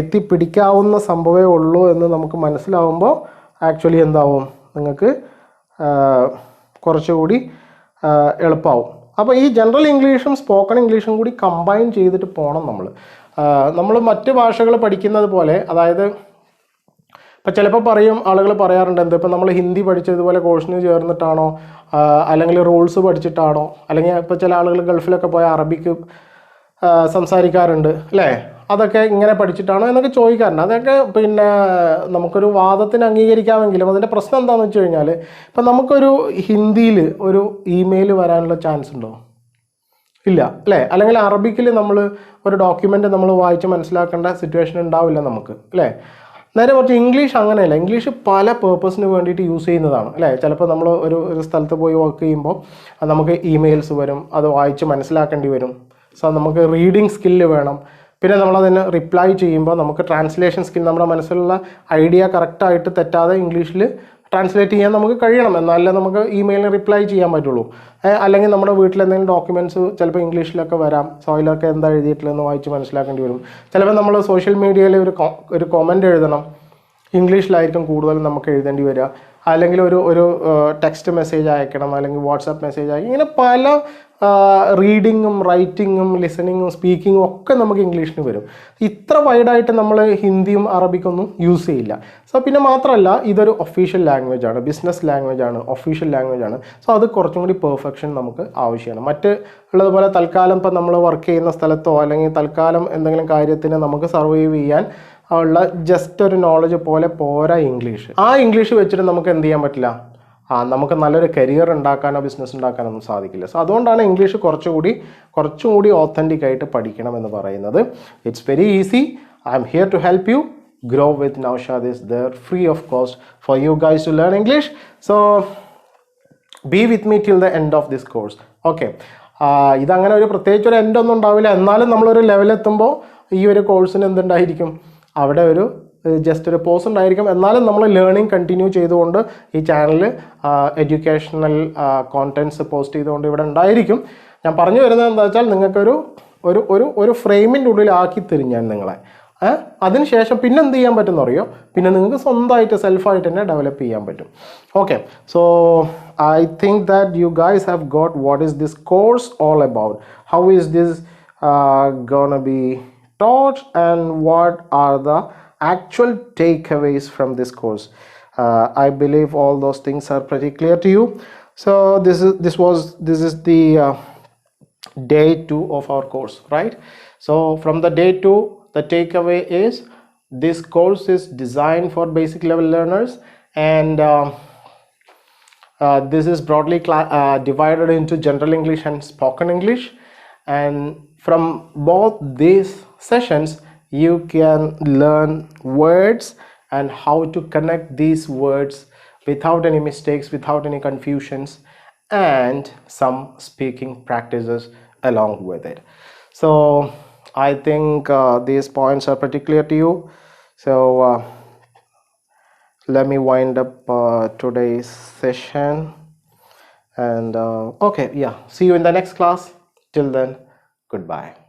S1: എത്തിപ്പിടിക്കാവുന്ന സംഭവമേ ഉള്ളൂ എന്ന് നമുക്ക് മനസ്സിലാവുമ്പോൾ ആക്ച്വലി എന്താവും? നിങ്ങൾക്ക് കുറച്ചുകൂടി എളുപ്പമാവും അപ്പോൾ ഈ ജനറൽ ഇംഗ്ലീഷും സ്പോക്കൺ ഇംഗ്ലീഷും കൂടി കമ്പൈൻ ചെയ്തിട്ട് പോകണം നമ്മൾ നമ്മൾ മറ്റ് ഭാഷകൾ പഠിക്കുന്നത് പോലെ അതായത് ഇപ്പം ചിലപ്പോൾ പറയും ആളുകൾ പറയാറുണ്ട് എന്താ ഇപ്പം നമ്മൾ ഹിന്ദി പഠിച്ചതുപോലെ കോഴ്സിന് ചേർന്നിട്ടാണോ അല്ലെങ്കിൽ റൂൾസ് പഠിച്ചിട്ടാണോ അല്ലെങ്കിൽ ഇപ്പോൾ ചില ആളുകൾ ഗൾഫിലൊക്കെ പോയ അറബിക്ക് സംസാരിക്കാറുണ്ട് അല്ലേ? അതൊക്കെ ഇങ്ങനെ പഠിച്ചിട്ടാണോ എന്നൊക്കെ ചോദിക്കാറുണ്ട്. അതൊക്കെ പിന്നെ നമുക്കൊരു വാദത്തിന് അംഗീകരിക്കാമെങ്കിലും അതിന്റെ പ്രശ്നം എന്താണെന്ന് വെച്ച് കഴിഞ്ഞാൽ ഇപ്പം നമുക്കൊരു ഹിന്ദിയിൽ ഒരു ഇമെയിൽ വരാനുള്ള ചാൻസ് ഉണ്ടോ? ഇല്ല അല്ലേ? അല്ലെങ്കിൽ അറബിക്കിൽ നമ്മൾ ഒരു ഡോക്യുമെന്റ് നമ്മൾ വായിച്ച് മനസ്സിലാക്കേണ്ട സിറ്റുവേഷൻ ഉണ്ടാവില്ല നമുക്ക് അല്ലേ? നേരെ കുറച്ച് ഇംഗ്ലീഷ് അങ്ങനെയല്ല. ഇംഗ്ലീഷ് പല പേർപ്പസിന് വേണ്ടിയിട്ട് യൂസ് ചെയ്യുന്നതാണ് അല്ലേ? ചിലപ്പോൾ നമ്മൾ ഒരു ഒരു സ്ഥലത്ത് പോയി വർക്ക് ചെയ്യുമ്പോൾ നമുക്ക് ഇമെയിൽസ് വരും അത് വായിച്ച് മനസ്സിലാക്കേണ്ടി വരും. സോ നമുക്ക് റീഡിങ് സ്കില്ല് വേണം. പിന്നെ നമ്മളതിന് റിപ്ലൈ ചെയ്യുമ്പോൾ നമുക്ക് ട്രാൻസ്ലേഷൻ സ്കിൽ നമ്മുടെ മനസ്സിലുള്ള ഐഡിയ കറക്റ്റായിട്ട് തെറ്റാതെ ഇംഗ്ലീഷിൽ ട്രാൻസ്ലേറ്റ് ചെയ്യാൻ നമുക്ക് കഴിയണം. എന്നാലേ നമുക്ക് ഇമെയിലിന് റിപ്ലൈ ചെയ്യാൻ പറ്റുള്ളൂ. അല്ലെങ്കിൽ നമ്മുടെ വീട്ടിൽ എന്തെങ്കിലും ഡോക്യുമെന്റ്സ് ചിലപ്പോൾ ഇംഗ്ലീഷിലൊക്കെ വരാം. സോയിലൊക്കെ എന്താ എഴുതിയിട്ടില്ലെന്ന് വായിച്ച് മനസ്സിലാക്കേണ്ടി വരും. ചിലപ്പോൾ നമ്മൾ സോഷ്യൽ മീഡിയയിൽ ഒരു ഒരു കൊമന്റ് എഴുതണം. ഇംഗ്ലീഷിലായിരിക്കും കൂടുതലും നമുക്ക് എഴുതേണ്ടി വരിക. അല്ലെങ്കിൽ ഒരു ഒരു ടെക്സ്റ്റ് മെസ്സേജ് അയക്കണം. അല്ലെങ്കിൽ വാട്സാപ്പ് മെസ്സേജ് അയക്കണം. ഇങ്ങനെ പല റീഡിങ്ങും റൈറ്റിങ്ങും ലിസണിങ്ങും സ്പീക്കിങ്ങും ഒക്കെ നമുക്ക് ഇംഗ്ലീഷിന് വരും. ഇത്ര വൈഡായിട്ട് നമ്മൾ ഹിന്ദിയും അറബിക്കൊന്നും യൂസ് ചെയ്യില്ല. സോ പിന്നെ മാത്രമല്ല ഇതൊരു ഒഫീഷ്യൽ ലാംഗ്വേജ് ആണ്. ബിസിനസ് ലാംഗ്വേജ് ആണ്. ഒഫീഷ്യൽ ലാംഗ്വേജ് ആണ്. സോ അത് കുറച്ചും കൂടി പെർഫെക്ഷൻ നമുക്ക് ആവശ്യമാണ്. മറ്റ് ഉള്ളതുപോലെ തൽക്കാലം ഇപ്പം നമ്മൾ വർക്ക് ചെയ്യുന്ന സ്ഥലത്തോ അല്ലെങ്കിൽ തൽക്കാലം എന്തെങ്കിലും കാര്യത്തിന് നമുക്ക് സർവൈവ് ചെയ്യാൻ ഉള്ള ജസ്റ്റ് ഒരു നോളജ് പോലെ പോരാ ഇംഗ്ലീഷ് ആ ഇംഗ്ലീഷ് വെച്ചിട്ട് നമുക്ക് എന്ത് ചെയ്യാൻ പറ്റില്ല? നമുക്ക് നല്ലൊരു കരിയർ ഉണ്ടാക്കാനോ ബിസിനസ് ഉണ്ടാക്കാനൊന്നും സാധിക്കില്ല. സോ അതുകൊണ്ടാണ് ഇംഗ്ലീഷ് കുറച്ചുകൂടി കുറച്ചുകൂടി ഓത്തന്റിക് ആയിട്ട് പഠിക്കണം എന്ന് പറയുന്നത്. It's very easy I'm here to help you grow with Naushad is there free of cost for you guys to learn English so be with me till the end of this course okay ഇതങ്ങനെ ഒരു പ്രത്യേകിച്ച് ഒരു end ഒന്നും ഉണ്ടാവില്ല. എന്നാലും നമ്മളൊരു ലെവലെത്തുമ്പോൾ ഈ ഒരു കോഴ്സിന് എന്തുണ്ടായിരിക്കും? അവിടെ ഒരു ജസ്റ്റ് ഒരു പോസ് ഉണ്ടായിരിക്കും. എന്നാലും നമ്മൾ ലേണിംഗ് കണ്ടിന്യൂ ചെയ്തുകൊണ്ട് ഈ ചാനലിൽ എഡ്യൂക്കേഷണൽ കോണ്ടന്റ്സ് പോസ്റ്റ് ചെയ്തുകൊണ്ട് ഇവിടെ ഉണ്ടായിരിക്കും. ഞാൻ പറഞ്ഞു വരുന്നത് എന്താ വെച്ചാൽ നിങ്ങൾക്കൊരു ഒരു ഒരു ഒരു ഫ്രെയിമിന്റെ ഉള്ളിലാക്കി തരും ഞാൻ നിങ്ങളെ. അതിന് അതിനുശേഷം പിന്നെ എന്ത് ചെയ്യാൻ പറ്റുമെന്ന് അറിയോ പിന്നെ നിങ്ങൾക്ക് സ്വന്തമായിട്ട് സെൽഫായിട്ട് തന്നെ ഡെവലപ്പ് ചെയ്യാൻ പറ്റും. Okay so I think that you guys have got what is this course all about how is this gonna be taught and what are the actual takeaways from this course. Uh, i believe all those things are pretty clear to you. So this is this was this is the uh, day two of our course right? So from the day two the takeaway is this course is designed for basic level learners and uh, uh, this is broadly uh, divided into general english and spoken english. And from both these sessions you can learn words and how to connect these words without any mistakes without any confusions and some speaking practices along with it. So i think uh, these points are clear to you. So uh, let me wind up uh, today's session. And uh, okay yeah see you in the next class. Till then goodbye